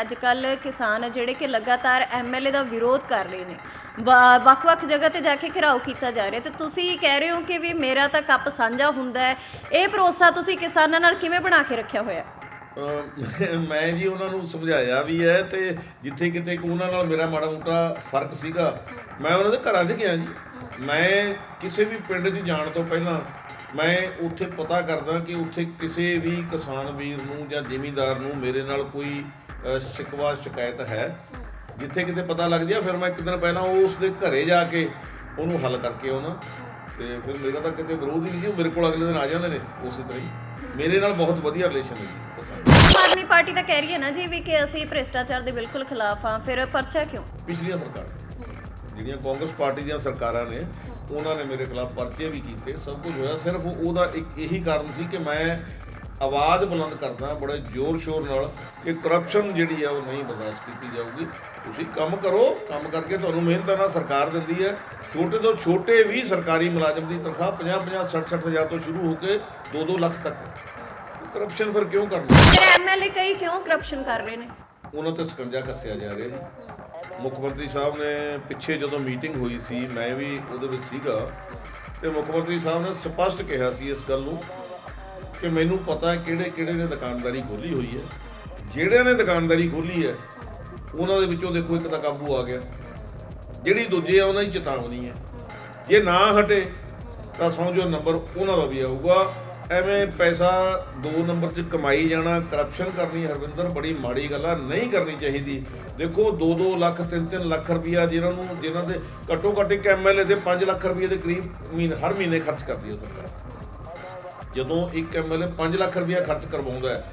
ਅੱਜ ਕੱਲ ਕਿਸਾਨ ਜਿਹੜੇ ਕਿ ਲਗਾਤਾਰ ਐਮਐਲਏ ਦਾ ਵਿਰੋਧ ਕਰ ਰਹੇ ਨੇ। ਵ, ਵੱਖ-ਵੱਖ ਜਗ੍ਹਾ ਤੇ ਜਾ ਕੇ ਘਿਰਾਓ ਕੀਤਾ ਜਾ ਰਿਹਾ। ਤੇ ਤੁਸੀਂ ਕਹਿ ਰਹੇ ਹੋ ਕਿ ਵੀ ਮੇਰਾ ਤਾਂ ਕੱਪ ਸਾਂਝਾ ਹੁੰਦਾ ਹੈ। ਇਹ ਭਰੋਸਾ ਤੁਸੀਂ ਕਿਸਾਨਾਂ ਨਾਲ ਕਿਵੇਂ ਬਣਾ ਕੇ ਰੱਖਿਆ ਹੋਇਆ? ਅਹ ਮੈਂ ਜੀ ਉਹਨਾਂ ਨੂੰ ਸਮਝਾਇਆ ਵੀ ਹੈ ਤੇ ਜਿੱਥੇ ਕਿਤੇ ਕੋ ਉਹਨਾਂ ਨਾਲ ਮੇਰਾ ਮਾੜਾ ਮੋਟਾ ਫ਼ਰਕ ਸੀਗਾ, ਮੈਂ ਉਹਨਾਂ ਦੇ ਘਰਾਂ 'ਚ ਗਿਆ ਜੀ। ਮੈਂ ਕਿਸੇ ਵੀ ਪਿੰਡ 'ਚ ਜਾਣ ਤੋਂ ਪਹਿਲਾਂ ਮੈਂ ਉੱਥੇ ਪਤਾ ਕਰਦਾ ਕਿ ਉੱਥੇ ਕਿਸੇ ਵੀ ਕਿਸਾਨ ਵੀਰ ਨੂੰ ਜਾਂ ਜ਼ਿਮੀਂਦਾਰ ਨੂੰ ਮੇਰੇ ਨਾਲ ਕੋਈ ਸ਼ਿਕਵਾ ਸ਼ਿਕਾਇਤ ਹੈ। ਜਿੱਥੇ ਕਿਤੇ ਪਤਾ ਲੱਗ ਜਾ ਫਿਰ ਮੈਂ ਇੱਕ ਦਿਨ ਪਹਿਲਾਂ ਉਸ ਦੇ ਘਰੇ ਜਾ ਕੇ ਉਹਨੂੰ ਹੱਲ ਕਰਕੇ ਆਉਣਾ। ਤੇ ਫਿਰ ਮੇਰਾ ਤਾਂ ਕਿਤੇ ਵਿਰੋਧ ਹੀ ਨਹੀਂ ਜੀ ਮੇਰੇ ਕੋਲ ਅਗਲੇ ਦਿਨ ਆ ਜਾਂਦੇ ਨੇ ਉਸੇ ਤਰ੍ਹਾਂ ਹੀ। ਮੇਰੇ ਨਾਲ ਬਹੁਤ ਵਧੀਆ ਰਿਲੇਸ਼ਨ ਹੈ ਜੀ ਆਦਮੀ ਪਾਰਟੀ ਤਾਂ ਕਹਿ ਰਹੀ ਹੈ ਨਾ ਜੀ ਵੀ ਕਿ ਅਸੀਂ ਭ੍ਰਿਸ਼ਟਾਚਾਰ ਦੇ ਬਿਲਕੁਲ ਖਿਲਾਫ ਹਾਂ ਫਿਰ ਪਰਚਾ ਕਿਉਂ? ਪਿਛਲੀਆਂ ਸਰਕਾਰਾਂ। ਜਿਹੜੀਆਂ ਕਾਂਗਰਸ ਪਾਰਟੀ ਦੀਆਂ ਸਰਕਾਰਾਂ ਨੇ ਉਹਨਾਂ ਨੇ ਮੇਰੇ ਖਿਲਾਫ ਪਰਚੇ ਵੀ ਕੀਤੇ। ਸਭ ਕੁਝ ਹੋਇਆ ਸਿਰਫ ਉਹਦਾ ਇੱਕ ਇਹੀ ਕਾਰਨ ਸੀ ਕਿ ਮੈਂ ਆਵਾਜ਼ ਬੁਲੰਦ ਕਰਦਾ ਬੜੇ ਜ਼ੋਰ ਸ਼ੋਰ ਨਾਲ ਕਿ ਕਰਪਸ਼ਨ ਜਿਹੜੀ ਆ ਉਹ ਨਹੀਂ ਬਰਦਾਸ਼ਤ ਕੀਤੀ ਜਾਊਗੀ। ਤੁਸੀਂ ਕੰਮ ਕਰੋ ਕੰਮ ਕਰਕੇ ਤੁਹਾਨੂੰ ਮਿਹਨਤ ਨਾਲ ਸਰਕਾਰ ਦਿੰਦੀ ਹੈ। ਛੋਟੇ ਤੋਂ ਛੋਟੇ ਵੀ ਸਰਕਾਰੀ ਮੁਲਾਜ਼ਮ ਦੀ ਤਨਖਾਹ 50 50 60 60 ਹਜ਼ਾਰ ਤੋਂ ਸ਼ੁਰੂ ਹੋ ਕੇ 2-2 ਲੱਖ ਤੱਕ। ਕਰਪਸ਼ਨ ਫਿਰ ਕਿਉਂ ਕਰਨੀ? ਫਿਰ ਐਮਐਲਏ ਕਈ ਕਿਉਂ ਕਰਪਸ਼ਨ ਕਰ ਰਹੇ ਨੇ? ਉਹਨਾਂ ਤੇ ਸਕੰਜਾ ਕੱਸਿਆ ਜਾ ਰਿਹਾ ਜੀ। ਮੁੱਖ ਮੰਤਰੀ ਸਾਹਿਬ ਨੇ ਪਿੱਛੇ ਜਦੋਂ ਮੀਟਿੰਗ ਹੋਈ ਸੀ ਮੈਂ ਵੀ ਉਹਦੇ ਵਿੱਚ ਸੀਗਾ। ਤੇ ਮੁੱਖ ਮੰਤਰੀ ਸਾਹਿਬ ਨੇ ਸਪਸ਼ਟ ਕਿਹਾ ਸੀ ਇਸ ਗੱਲ ਨੂੰ ਕਿ ਮੈਨੂੰ ਪਤਾ ਹੈ ਕਿਹੜੇ ਕਿਹੜੇ ਨੇ ਦੁਕਾਨਦਾਰੀ ਖੋਲੀ ਹੋਈ ਹੈ। ਜਿਹੜਿਆਂ ਨੇ ਦੁਕਾਨਦਾਰੀ ਖੋਲੀ ਹੈ, ਉਹਨਾਂ ਦੇ ਵਿੱਚੋਂ ਦੇਖੋ ਇੱਕ ਤਾਂ ਕਾਬੂ ਆ ਗਿਆ। ਜਿਹੜੀ ਦੂਜੇ ਆ, ਉਹਨਾਂ ਦੀ ਚੇਤਾਵਨੀ ਹੈ। ਜੇ ਨਾ ਹਟੇ, ਤਾਂ ਸਮਝੋ ਨੰਬਰ ਉਹਨਾਂ ਦਾ ਵੀ ਆਊਗਾ। ਐਵੇਂ ਪੈਸਾ ਦੋ ਨੰਬਰ 'ਚ ਕਮਾਈ ਜਾਣਾ ਕਰਪਸ਼ਨ ਕਰਨੀ ਹਰਵਿੰਦਰ, ਬੜੀ ਮਾੜੀ ਗੱਲ ਆ, ਨਹੀਂ ਕਰਨੀ ਚਾਹੀਦੀ। ਦੇਖੋ 2-2 ਲੱਖ 3-3 ਲੱਖ ਰੁਪਈਆ ਜਿਹਨਾਂ ਨੂੰ, ਜਿਹਨਾਂ ਦੇ ਘੱਟੋ ਘੱਟ ਇੱਕ ਐਮਐਲਏ ਦੇ 5 ਲੱਖ ਰੁਪਈਏ ਦੇ ਕਰੀਬ ਮਹੀਨੇ ਹਰ ਮਹੀਨੇ ਖਰਚ ਕਰਦੀ ਹੈ ਸਰਕਾਰ। ਜਦੋਂ ਇੱਕ ਐਮਐਲਏ 5 ਲੱਖ ਰੁਪਇਆ ਖਰਚ ਕਰਵਾਉਂਦਾ ਹੈ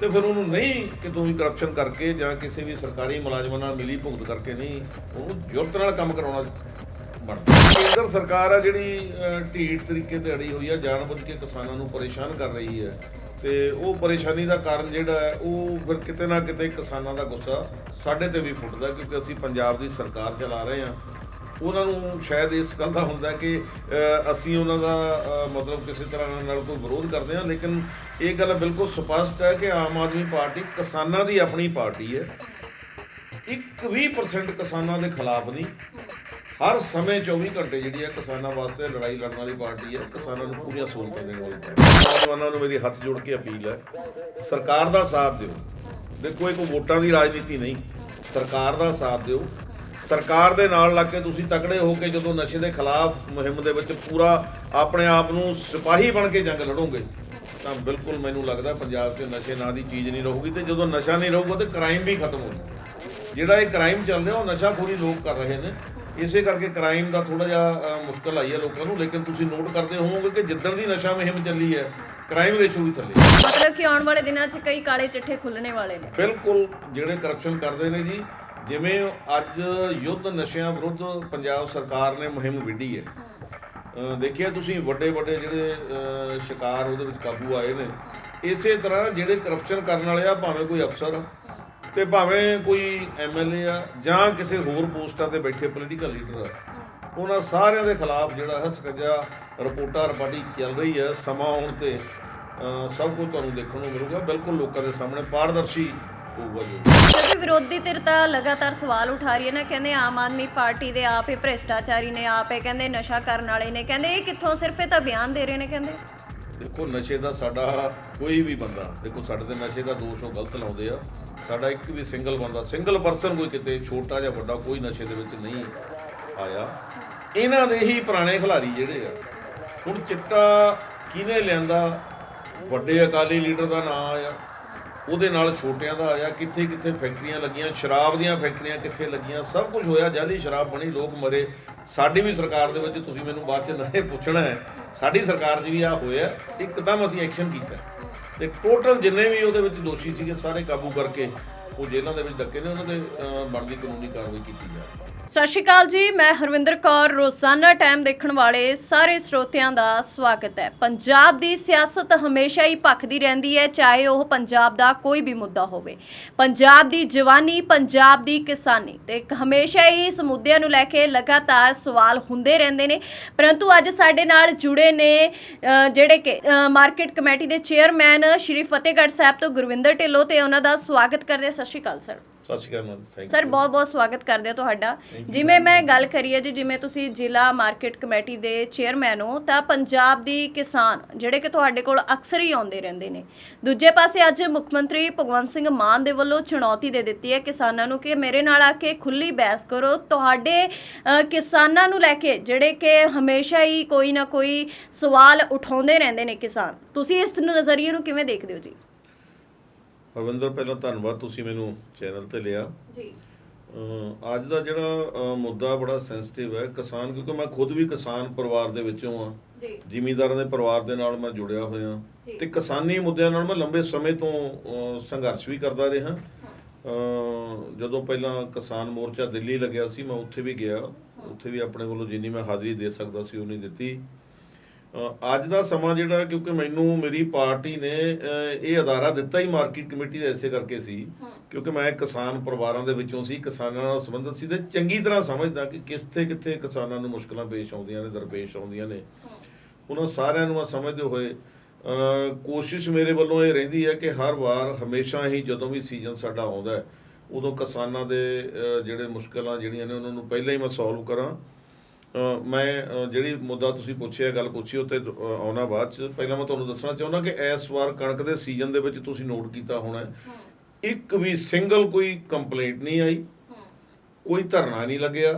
ਤੇ ਫਿਰ ਉਹਨੂੰ ਨਹੀਂ ਕਿਤੋਂ ਵੀ ਕਰਪਸ਼ਨ ਕਰਕੇ ਜਾਂ ਕਿਸੇ ਵੀ ਸਰਕਾਰੀ ਮੁਲਾਜ਼ਮਾਂ ਨਾਲ ਮਿਲੀ ਭੁਗਤ ਕਰਕੇ ਨਹੀਂ ਉਹਨੂੰ ਜੁਰਤ ਨਾਲ ਕੰਮ ਕਰਾਉਣਾ ਬਣਦਾ ਕੇਂਦਰ ਸਰਕਾਰ ਆ ਜਿਹੜੀ ਅਹ, ਢੀਠ ਤਰੀਕੇ ਤੇ ਅੜੀ ਹੋਈ ਆ ਜਾਣਬੁੱਝ ਕੇ ਕਿਸਾਨਾਂ ਨੂੰ ਪਰੇਸ਼ਾਨ ਕਰ ਰਹੀ ਹੈ ਤੇ ਉਹ ਪਰੇਸ਼ਾਨੀ ਦਾ ਕਾਰਨ ਜਿਹੜਾ ਹੈ ਉਹ ਫਿਰ ਕਿਤੇ ਨਾ ਕਿਤੇ ਕਿਸਾਨਾਂ ਦਾ ਗੁੱਸਾ ਸਾਡੇ ਤੇ ਵੀ ਫੁੱਟਦਾ ਕਿਉਂਕਿ ਅਸੀਂ ਪੰਜਾਬ ਦੀ ਸਰਕਾਰ ਚਲਾ ਰਹੇ ਹਾਂ। ਉਹਨਾਂ ਨੂੰ ਸ਼ਾਇਦ ਇਸ ਗੱਲ ਦਾ ਹੁੰਦਾ ਕਿ ਅਸੀਂ ਉਹਨਾਂ ਦਾ ਮਤਲਬ ਕਿਸੇ ਤਰ੍ਹਾਂ ਨਾਲ ਕੋਈ ਵਿਰੋਧ ਕਰਦੇ ਹਾਂ, ਲੇਕਿਨ ਇਹ ਗੱਲ ਬਿਲਕੁਲ ਸਪਸ਼ਟ ਹੈ ਕਿ ਆਮ ਆਦਮੀ ਪਾਰਟੀ ਕਿਸਾਨਾਂ ਦੀ ਆਪਣੀ ਪਾਰਟੀ ਹੈ। ਇੱਕ ਵੀ ਪਰਸੈਂਟ ਕਿਸਾਨਾਂ ਦੇ ਖਿਲਾਫ ਨਹੀਂ। ਹਰ ਸਮੇਂ 24 ਘੰਟੇ ਜਿਹੜੀ ਹੈ ਕਿਸਾਨਾਂ ਵਾਸਤੇ ਲੜਾਈ ਲੜਨ ਵਾਲੀ ਪਾਰਟੀ ਹੈ। ਕਿਸਾਨਾਂ ਨੂੰ ਪੂਰੀਆਂ ਸਹੂਲਤਾਂ ਦੇਣ ਵਾਲੀ ਪਾਰਟੀ ਹੈ। ਨੌਜਵਾਨਾਂ ਨੂੰ ਮੇਰੀ ਹੱਥ ਜੋੜ ਕੇ ਅਪੀਲ ਹੈ, ਸਰਕਾਰ ਦਾ ਸਾਥ ਦਿਓ। ਦੇਖੋ, ਇਹ ਕੋਈ ਵੋਟਾਂ ਦੀ ਰਾਜਨੀਤੀ ਨਹੀਂ। ਸਰਕਾਰ ਦਾ ਸਾਥ ਦਿਓ। ਸਰਕਾਰ ਦੇ ਨਾਲ ਲੱਗ ਕੇ ਤੁਸੀਂ ਤਕੜੇ ਹੋ ਕੇ ਜਦੋਂ ਨਸ਼ੇ ਦੇ ਖਿਲਾਫ ਮੁਹਿੰਮ ਦੇ ਵਿੱਚ ਪੂਰਾ ਆਪਣੇ ਆਪ ਨੂੰ ਸਿਪਾਹੀ ਬਣ ਕੇ ਜੰਗ ਲੜੋਗੇ ਤਾਂ ਬਿਲਕੁਲ ਮੈਨੂੰ ਲੱਗਦਾ ਪੰਜਾਬ 'ਚ ਨਸ਼ੇ ਨਾਂ ਦੀ ਚੀਜ਼ ਨਹੀਂ ਰਹੂਗੀ ਤੇ ਜਦੋਂ ਨਸ਼ਾ ਨਹੀਂ ਰਹੂਗਾ ਤੇ ਕ੍ਰਾਈਮ ਵੀ ਖਤਮ ਹੋ ਜਾਊਗਾ। ਜਿਹੜਾ ਇਹ ਕ੍ਰਾਈਮ ਚੱਲ ਰਿਹਾ ਉਹ ਨਸ਼ਾਖੋਰੀ ਲੋਕ ਕਰ ਰਹੇ ਨੇ। ਇਸੇ ਕਰਕੇ ਕ੍ਰਾਈਮ ਦਾ ਥੋੜਾ ਜਿਹਾ ਮੁਸ਼ਕਲ ਆਈ ਹੈ ਲੋਕਾਂ ਨੂੰ ਲੇਕਿਨ ਤੁਸੀਂ ਨੋਟ ਕਰਦੇ ਹੋਵੋਗੇ ਕਿ ਜਿੱਦਣ ਦੀ ਨਸ਼ਾ ਮੁਹਿੰਮ ਚੱਲੀ ਹੈ ਕ੍ਰਾਈਮ ਰੇਸ਼ੋ ਵੀ ਥੱਲੇ। ਮਤਲਬ ਕਿ ਆਉਣ ਵਾਲੇ ਦਿਨਾਂ 'ਚ ਕਈ ਕਾਲੇ ਚਿੱਠੇ ਖੁੱਲਣੇ ਵਾਲੇ ਨੇ। ਬਿਲਕੁਲ ਜਿਹੜੇ ਕਰਪਸ਼ਨ ਕਰਦੇ ਨੇ ਜੀ ਜਿਵੇਂ ਅੱਜ ਯੁੱਧ ਨਸ਼ਿਆਂ ਵਿਰੁੱਧ ਪੰਜਾਬ ਸਰਕਾਰ ਨੇ ਮੁਹਿੰਮ ਵਿੱਢੀ ਹੈ। ਦੇਖਿਆ ਤੁਸੀਂ ਵੱਡੇ ਵੱਡੇ ਜਿਹੜੇ ਸ਼ਿਕਾਰ ਉਹਦੇ ਵਿੱਚ ਕਾਬੂ ਆਏ ਨੇ। ਇਸੇ ਤਰ੍ਹਾਂ ਜਿਹੜੇ ਕਰਪਸ਼ਨ ਕਰਨ ਵਾਲੇ ਆ, ਭਾਵੇਂ ਕੋਈ ਅਫਸਰ ਆ, ਤੇ ਭਾਵੇਂ ਕੋਈ ਐਮਐਲਏ ਆ, ਜਾਂ ਕਿਸੇ ਹੋਰ ਪੋਸਟਾਂ ਤੇ ਬੈਠੇ ਪੋਲੀਟੀਕਲ ਲੀਡਰ ਆ, ਉਹਨਾਂ ਸਾਰਿਆਂ ਦੇ ਖਿਲਾਫ ਜਿਹੜਾ ਹੈ ਸਕਜਾ ਰਿਪੋਰਟਾਂ ਰਬਾਡੀ ਚੱਲ ਰਹੀ ਹੈ। ਸਮਾਂ ਆਉਣ ਤੇ ਸਭ ਕੁਝ ਤੁਹਾਨੂੰ ਦੇਖਣ ਨੂੰ ਮਿਲੂਗਾ। ਬਿਲਕੁਲ ਲੋਕਾਂ ਦੇ ਸਾਹਮਣੇ ਪਾਰਦਰਸ਼ੀ ਹੋਊਗਾ ਜੀ। ਕਿਉਂਕਿ ਵਿਰੋਧੀ ਧਿਰ ਤਾਂ ਲਗਾਤਾਰ ਸਵਾਲ ਉਠਾ ਰਹੀ ਹੈ ਨਾ ਕਹਿੰਦੇ ਆਮ ਆਦਮੀ ਪਾਰਟੀ ਦੇ ਆਪ ਭ੍ਰਿਸ਼ਟਾਚਾਰੀ ਨੇ ਆਪ ਕਹਿੰਦੇ ਨਸ਼ਾ ਕਰਨ ਵਾਲੇ ਨੇ ਕਹਿੰਦੇ ਇਹ ਕਿੱਥੋਂ ਸਿਰਫ ਇਹ ਤਾਂ ਬਿਆਨ ਦੇ ਰਹੇ ਨੇ ਕਹਿੰਦੇ। ਦੇਖੋ ਨਸ਼ੇ ਦਾ ਸਾਡਾ ਕੋਈ ਵੀ ਬੰਦਾ ਦੇਖੋ ਸਾਡੇ ਤੇ ਨਸ਼ੇ ਦਾ ਦੋਸ਼ ਉਹ ਗਲਤ ਲਾਉਂਦੇ ਆ। ਸਾਡਾ ਇੱਕ ਵੀ ਸਿੰਗਲ ਬੰਦਾ ਸਿੰਗਲ ਪਰਸਨ ਕੋਈ ਕਿਤੇ ਛੋਟਾ ਜਾਂ ਵੱਡਾ ਕੋਈ ਨਸ਼ੇ ਦੇ ਵਿੱਚ ਨਹੀਂ ਆਇਆ। ਇਹਨਾਂ ਦੇ ਹੀ ਪੁਰਾਣੇ ਖਿਲਾੜੀ ਜਿਹੜੇ ਆ ਹੁਣ ਚਿੱਟਾ ਕਿਹਨੇ ਲਿਆਂਦਾ? ਵੱਡੇ ਅਕਾਲੀ ਲੀਡਰ ਦਾ ਨਾਂ ਆਇਆ। ਉਹਦੇ ਨਾਲ ਛੋਟਿਆਂ ਦਾ ਆਇਆ, ਕਿੱਥੇ ਕਿੱਥੇ ਫੈਕਟਰੀਆਂ ਲੱਗੀਆਂ, ਸ਼ਰਾਬ ਦੀਆਂ ਫੈਕਟਰੀਆਂ ਕਿੱਥੇ ਲੱਗੀਆਂ, ਸਭ ਕੁਝ ਹੋਇਆ ਜਾਲੀ ਸ਼ਰਾਬ ਬਣੀ, ਲੋਕ ਮਰੇ। ਸਾਡੀ ਵੀ ਸਰਕਾਰ ਦੇ ਵਿੱਚ ਤੁਸੀਂ ਮੈਨੂੰ ਬਾਅਦ ਚ ਨਹੀਂ ਪੁੱਛਣਾ ਹੈ, ਸਾਡੀ ਸਰਕਾਰ 'ਚ ਵੀ ਆ ਹੋਇਆ ਇੱਕਦਮ ਅਸੀਂ ਐਕਸ਼ਨ ਕੀਤਾ। ਤੇ ਟੋਟਲ ਜਿੰਨੇ ਵੀ ਉਹਦੇ ਵਿੱਚ ਦੋਸ਼ੀ ਸੀਗੇ, ਸਾਰੇ ਕਾਬੂ ਕਰਕੇ ਉਹ ਜੇਲ੍ਹਾਂ ਦੇ ਵਿੱਚ ਡੱਕੇ ਨੇ, ਉਹਨਾਂ ਦੇ ਬਣਦੀ ਕਾਨੂੰਨੀ ਕਾਰਵਾਈ ਕੀਤੀ ਜਾ ਰਹੀ ਹੈ। ਸਤਿ ਸ਼੍ਰੀ ਅਕਾਲ ਜੀ, ਮੈਂ ਹਰਵਿੰਦਰ ਕੌਰ। ਰੋਜ਼ਾਨਾ ਟਾਈਮ ਦੇਖਣ ਵਾਲੇ ਸਾਰੇ ਸਰੋਤਿਆਂ ਦਾ ਸਵਾਗਤ ਹੈ। ਪੰਜਾਬ ਦੀ ਸਿਆਸਤ ਹਮੇਸ਼ਾ ਹੀ ਭਖਦੀ ਰਹਿੰਦੀ ਹੈ, ਚਾਹੇ ਉਹ ਪੰਜਾਬ ਦਾ ਕੋਈ ਵੀ ਮੁੱਦਾ ਹੋਵੇ। ਪੰਜਾਬ ਦੀ ਜਵਾਨੀ, ਪੰਜਾਬ ਦੀ ਕਿਸਾਨੀ ਤੇ ਹਮੇਸ਼ਾ ਹੀ ਇਸ ਮੁੱਦਿਆਂ ਨੂੰ ਲੈ ਕੇ ਲਗਾਤਾਰ ਸਵਾਲ ਹੁੰਦੇ ਰਹਿੰਦੇ ਨੇ। ਪਰੰਤੂ ਅੱਜ ਸਾਡੇ ਨਾਲ ਜੁੜੇ ਨੇ ਜਿਹੜੇ ਕਿ ਮਾਰਕੀਟ ਕਮੇਟੀ ਦੇ ਚੇਅਰਮੈਨ ਸ਼੍ਰੀ ਫਤਿਹਗੜ੍ਹ ਸਾਹਿਬ ਤੋਂ ਗੁਰਵਿੰਦਰ ਢਿੱਲੋਂ ਤੇ ਉਹਨਾਂ ਦਾ ਸਵਾਗਤ ਕਰਦੇ ਸਤਿ Shri Akal, sir. Sat Shri Akal ma'am thank sir ਬਹੁਤ ਬਹੁਤ ਸਵਾਗਤ ਕਰਦੇ ਹਾਂ ਤੁਹਾਡਾ। ਜਿਵੇਂ ਮੈਂ ਗੱਲ ਕਰੀ ਹੈ ਜੀ ਜਿਵੇਂ ਤੁਸੀਂ ਜ਼ਿਲ੍ਹਾ ਮਾਰਕੀਟ ਕਮੇਟੀ ਦੇ ਚੇਅਰਮੈਨ ਹੋ ਤਾਂ ਪੰਜਾਬ ਦੀ ਕਿਸਾਨ ਜਿਹੜੇ ਕਿ ਤੁਹਾਡੇ ਕੋਲ ਅਕਸਰ ਹੀ ਆਉਂਦੇ ਰਹਿੰਦੇ ਨੇ। ਦੂਜੇ ਪਾਸੇ ਅੱਜ ਮੁੱਖ ਮੰਤਰੀ ਭਗਵੰਤ ਸਿੰਘ ਮਾਨ ਦੇ ਵੱਲੋਂ ਚੁਣੌਤੀ ਦੇ ਦਿੱਤੀ ਹੈ ਕਿਸਾਨਾਂ ਨੂੰ ਕਿ ਮੇਰੇ ਨਾਲ ਆ ਕੇ ਖੁੱਲੀ ਬਹਿਸ ਕਰੋ। ਤੁਹਾਡੇ ਅ, ਕਿਸਾਨਾਂ ਨੂੰ ਲੈ ਕੇ ਜਿਹੜੇ ਕਿ ਹਮੇਸ਼ਾ ਹੀ ਕੋਈ ਨਾ ਕੋਈ ਸਵਾਲ ਉਠਾਉਂਦੇ ਰਹਿੰਦੇ ਨੇ ਕਿਸਾਨ। ਤੁਸੀਂ ਇਸ ਨਜ਼ਰੀਏ ਨੂੰ ਕਿਵੇਂ ਦੇਖਦੇ ਹੋ ਜੀ? ਹਰਵਿੰਦਰ ਪਹਿਲਾਂ ਧੰਨਵਾਦ ਤੁਸੀਂ ਮੈਨੂੰ ਚੈਨਲ ਤੇ ਲਿਆ। ਜੀ। ਅੱਜ ਦਾ ਜਿਹੜਾ ਮੁੱਦਾ ਬੜਾ ਸੈਂਸਿਟਿਵ ਹੈ ਕਿਸਾਨ ਕਿਉਂਕਿ ਮੈਂ ਖੁਦ ਵੀ ਕਿਸਾਨ ਪਰਿਵਾਰ ਦੇ ਵਿੱਚੋਂ ਆ ਜੀ। ਜ਼ਿਮੀਂਦਾਰਾਂ ਦੇ ਪਰਿਵਾਰ ਦੇ ਨਾਲ ਮੈਂ ਜੁੜਿਆ ਹੋਇਆ। ਤੇ ਕਿਸਾਨੀ ਮੁੱਦਿਆਂ ਨਾਲ ਮੈਂ ਲੰਬੇ ਸਮੇਂ ਤੋਂ ਸੰਘਰਸ਼ ਵੀ ਕਰਦਾ ਰਿਹਾ। ਜਦੋਂ ਪਹਿਲਾਂ ਕਿਸਾਨ ਮੋਰਚਾ ਦਿੱਲੀ ਲੱਗਿਆ ਸੀ ਮੈਂ ਉੱਥੇ ਵੀ ਗਿਆ। ਉੱਥੇ ਵੀ ਆਪਣੇ ਵੱਲੋਂ ਜਿੰਨੀ ਮੈਂ ਹਾਜ਼ਰੀ ਦੇ ਸਕਦਾ ਸੀ ਉਨੀ ਦਿੱਤੀ। ਅ, ਅੱਜ ਦਾ ਸਮਾਂ ਜਿਹੜਾ ਕਿਉਂਕਿ ਮੈਨੂੰ ਮੇਰੀ ਪਾਰਟੀ ਨੇ ਇਹ ਅਦਾਰਾ ਦਿੱਤਾ ਹੀ ਮਾਰਕੀਟ ਕਮੇਟੀ ਦਾ ਐਸੇ ਕਰਕੇ ਸੀ ਕਿਉਂਕਿ ਮੈਂ ਕਿਸਾਨ ਪਰਿਵਾਰਾਂ ਦੇ ਵਿੱਚੋਂ ਸੀ ਕਿਸਾਨਾਂ ਨਾਲ ਸੰਬੰਧਿਤ ਸੀ ਤੇ ਚੰਗੀ ਤਰ੍ਹਾਂ ਸਮਝਦਾ ਕਿ ਕਿੱਥੇ ਕਿੱਥੇ ਕਿਸਾਨਾਂ ਨੂੰ ਮੁਸ਼ਕਲਾਂ ਪੇਸ਼ ਆਉਂਦੀਆਂ ਨੇ ਦਰਪੇਸ਼ ਆਉਂਦੀਆਂ ਨੇ। ਉਹਨਾਂ ਸਾਰਿਆਂ ਨੂੰ ਮੈਂ ਸਮਝਦੇ ਹੋਏ ਕੋਸ਼ਿਸ਼ ਮੇਰੇ ਵੱਲੋਂ ਇਹ ਰਹਿੰਦੀ ਹੈ ਕਿ ਹਰ ਵਾਰ ਹਮੇਸ਼ਾ ਹੀ ਜਦੋਂ ਵੀ ਸੀਜ਼ਨ ਸਾਡਾ ਆਉਂਦਾ ਉਦੋਂ ਕਿਸਾਨਾਂ ਦੇ ਜਿਹੜੇ ਮੁਸ਼ਕਲਾਂ ਜਿਹੜੀਆਂ ਨੇ ਉਹਨਾਂ ਨੂੰ ਪਹਿਲਾਂ ਹੀ ਮੈਂ ਸੋਲਵ ਕਰਾਂ। ਮੈਂ ਜਿਹੜੀ ਮੁੱਦਾ ਤੁਸੀਂ ਪੁੱਛਿਆ ਗੱਲ ਪੁੱਛੀ ਉੱਤੇ ਆਉਣਾ ਬਾਅਦ ਚ। ਪਹਿਲਾਂ ਮੈਂ ਤੁਹਾਨੂੰ ਦੱਸਣਾ ਚਾਹੁੰਦਾ ਕਿ ਇਸ ਵਾਰ ਕਣਕ ਦੇ ਸੀਜ਼ਨ ਦੇ ਵਿੱਚ ਤੁਸੀਂ ਨੋਟ ਕੀਤਾ ਹੋਣਾ ਇੱਕ ਵੀ ਸਿੰਗਲ ਕੋਈ ਕੰਪਲੇਂਟ ਨਹੀਂ ਆਈ। ਕੋਈ ਧਰਨਾ ਨਹੀਂ ਲੱਗਿਆ।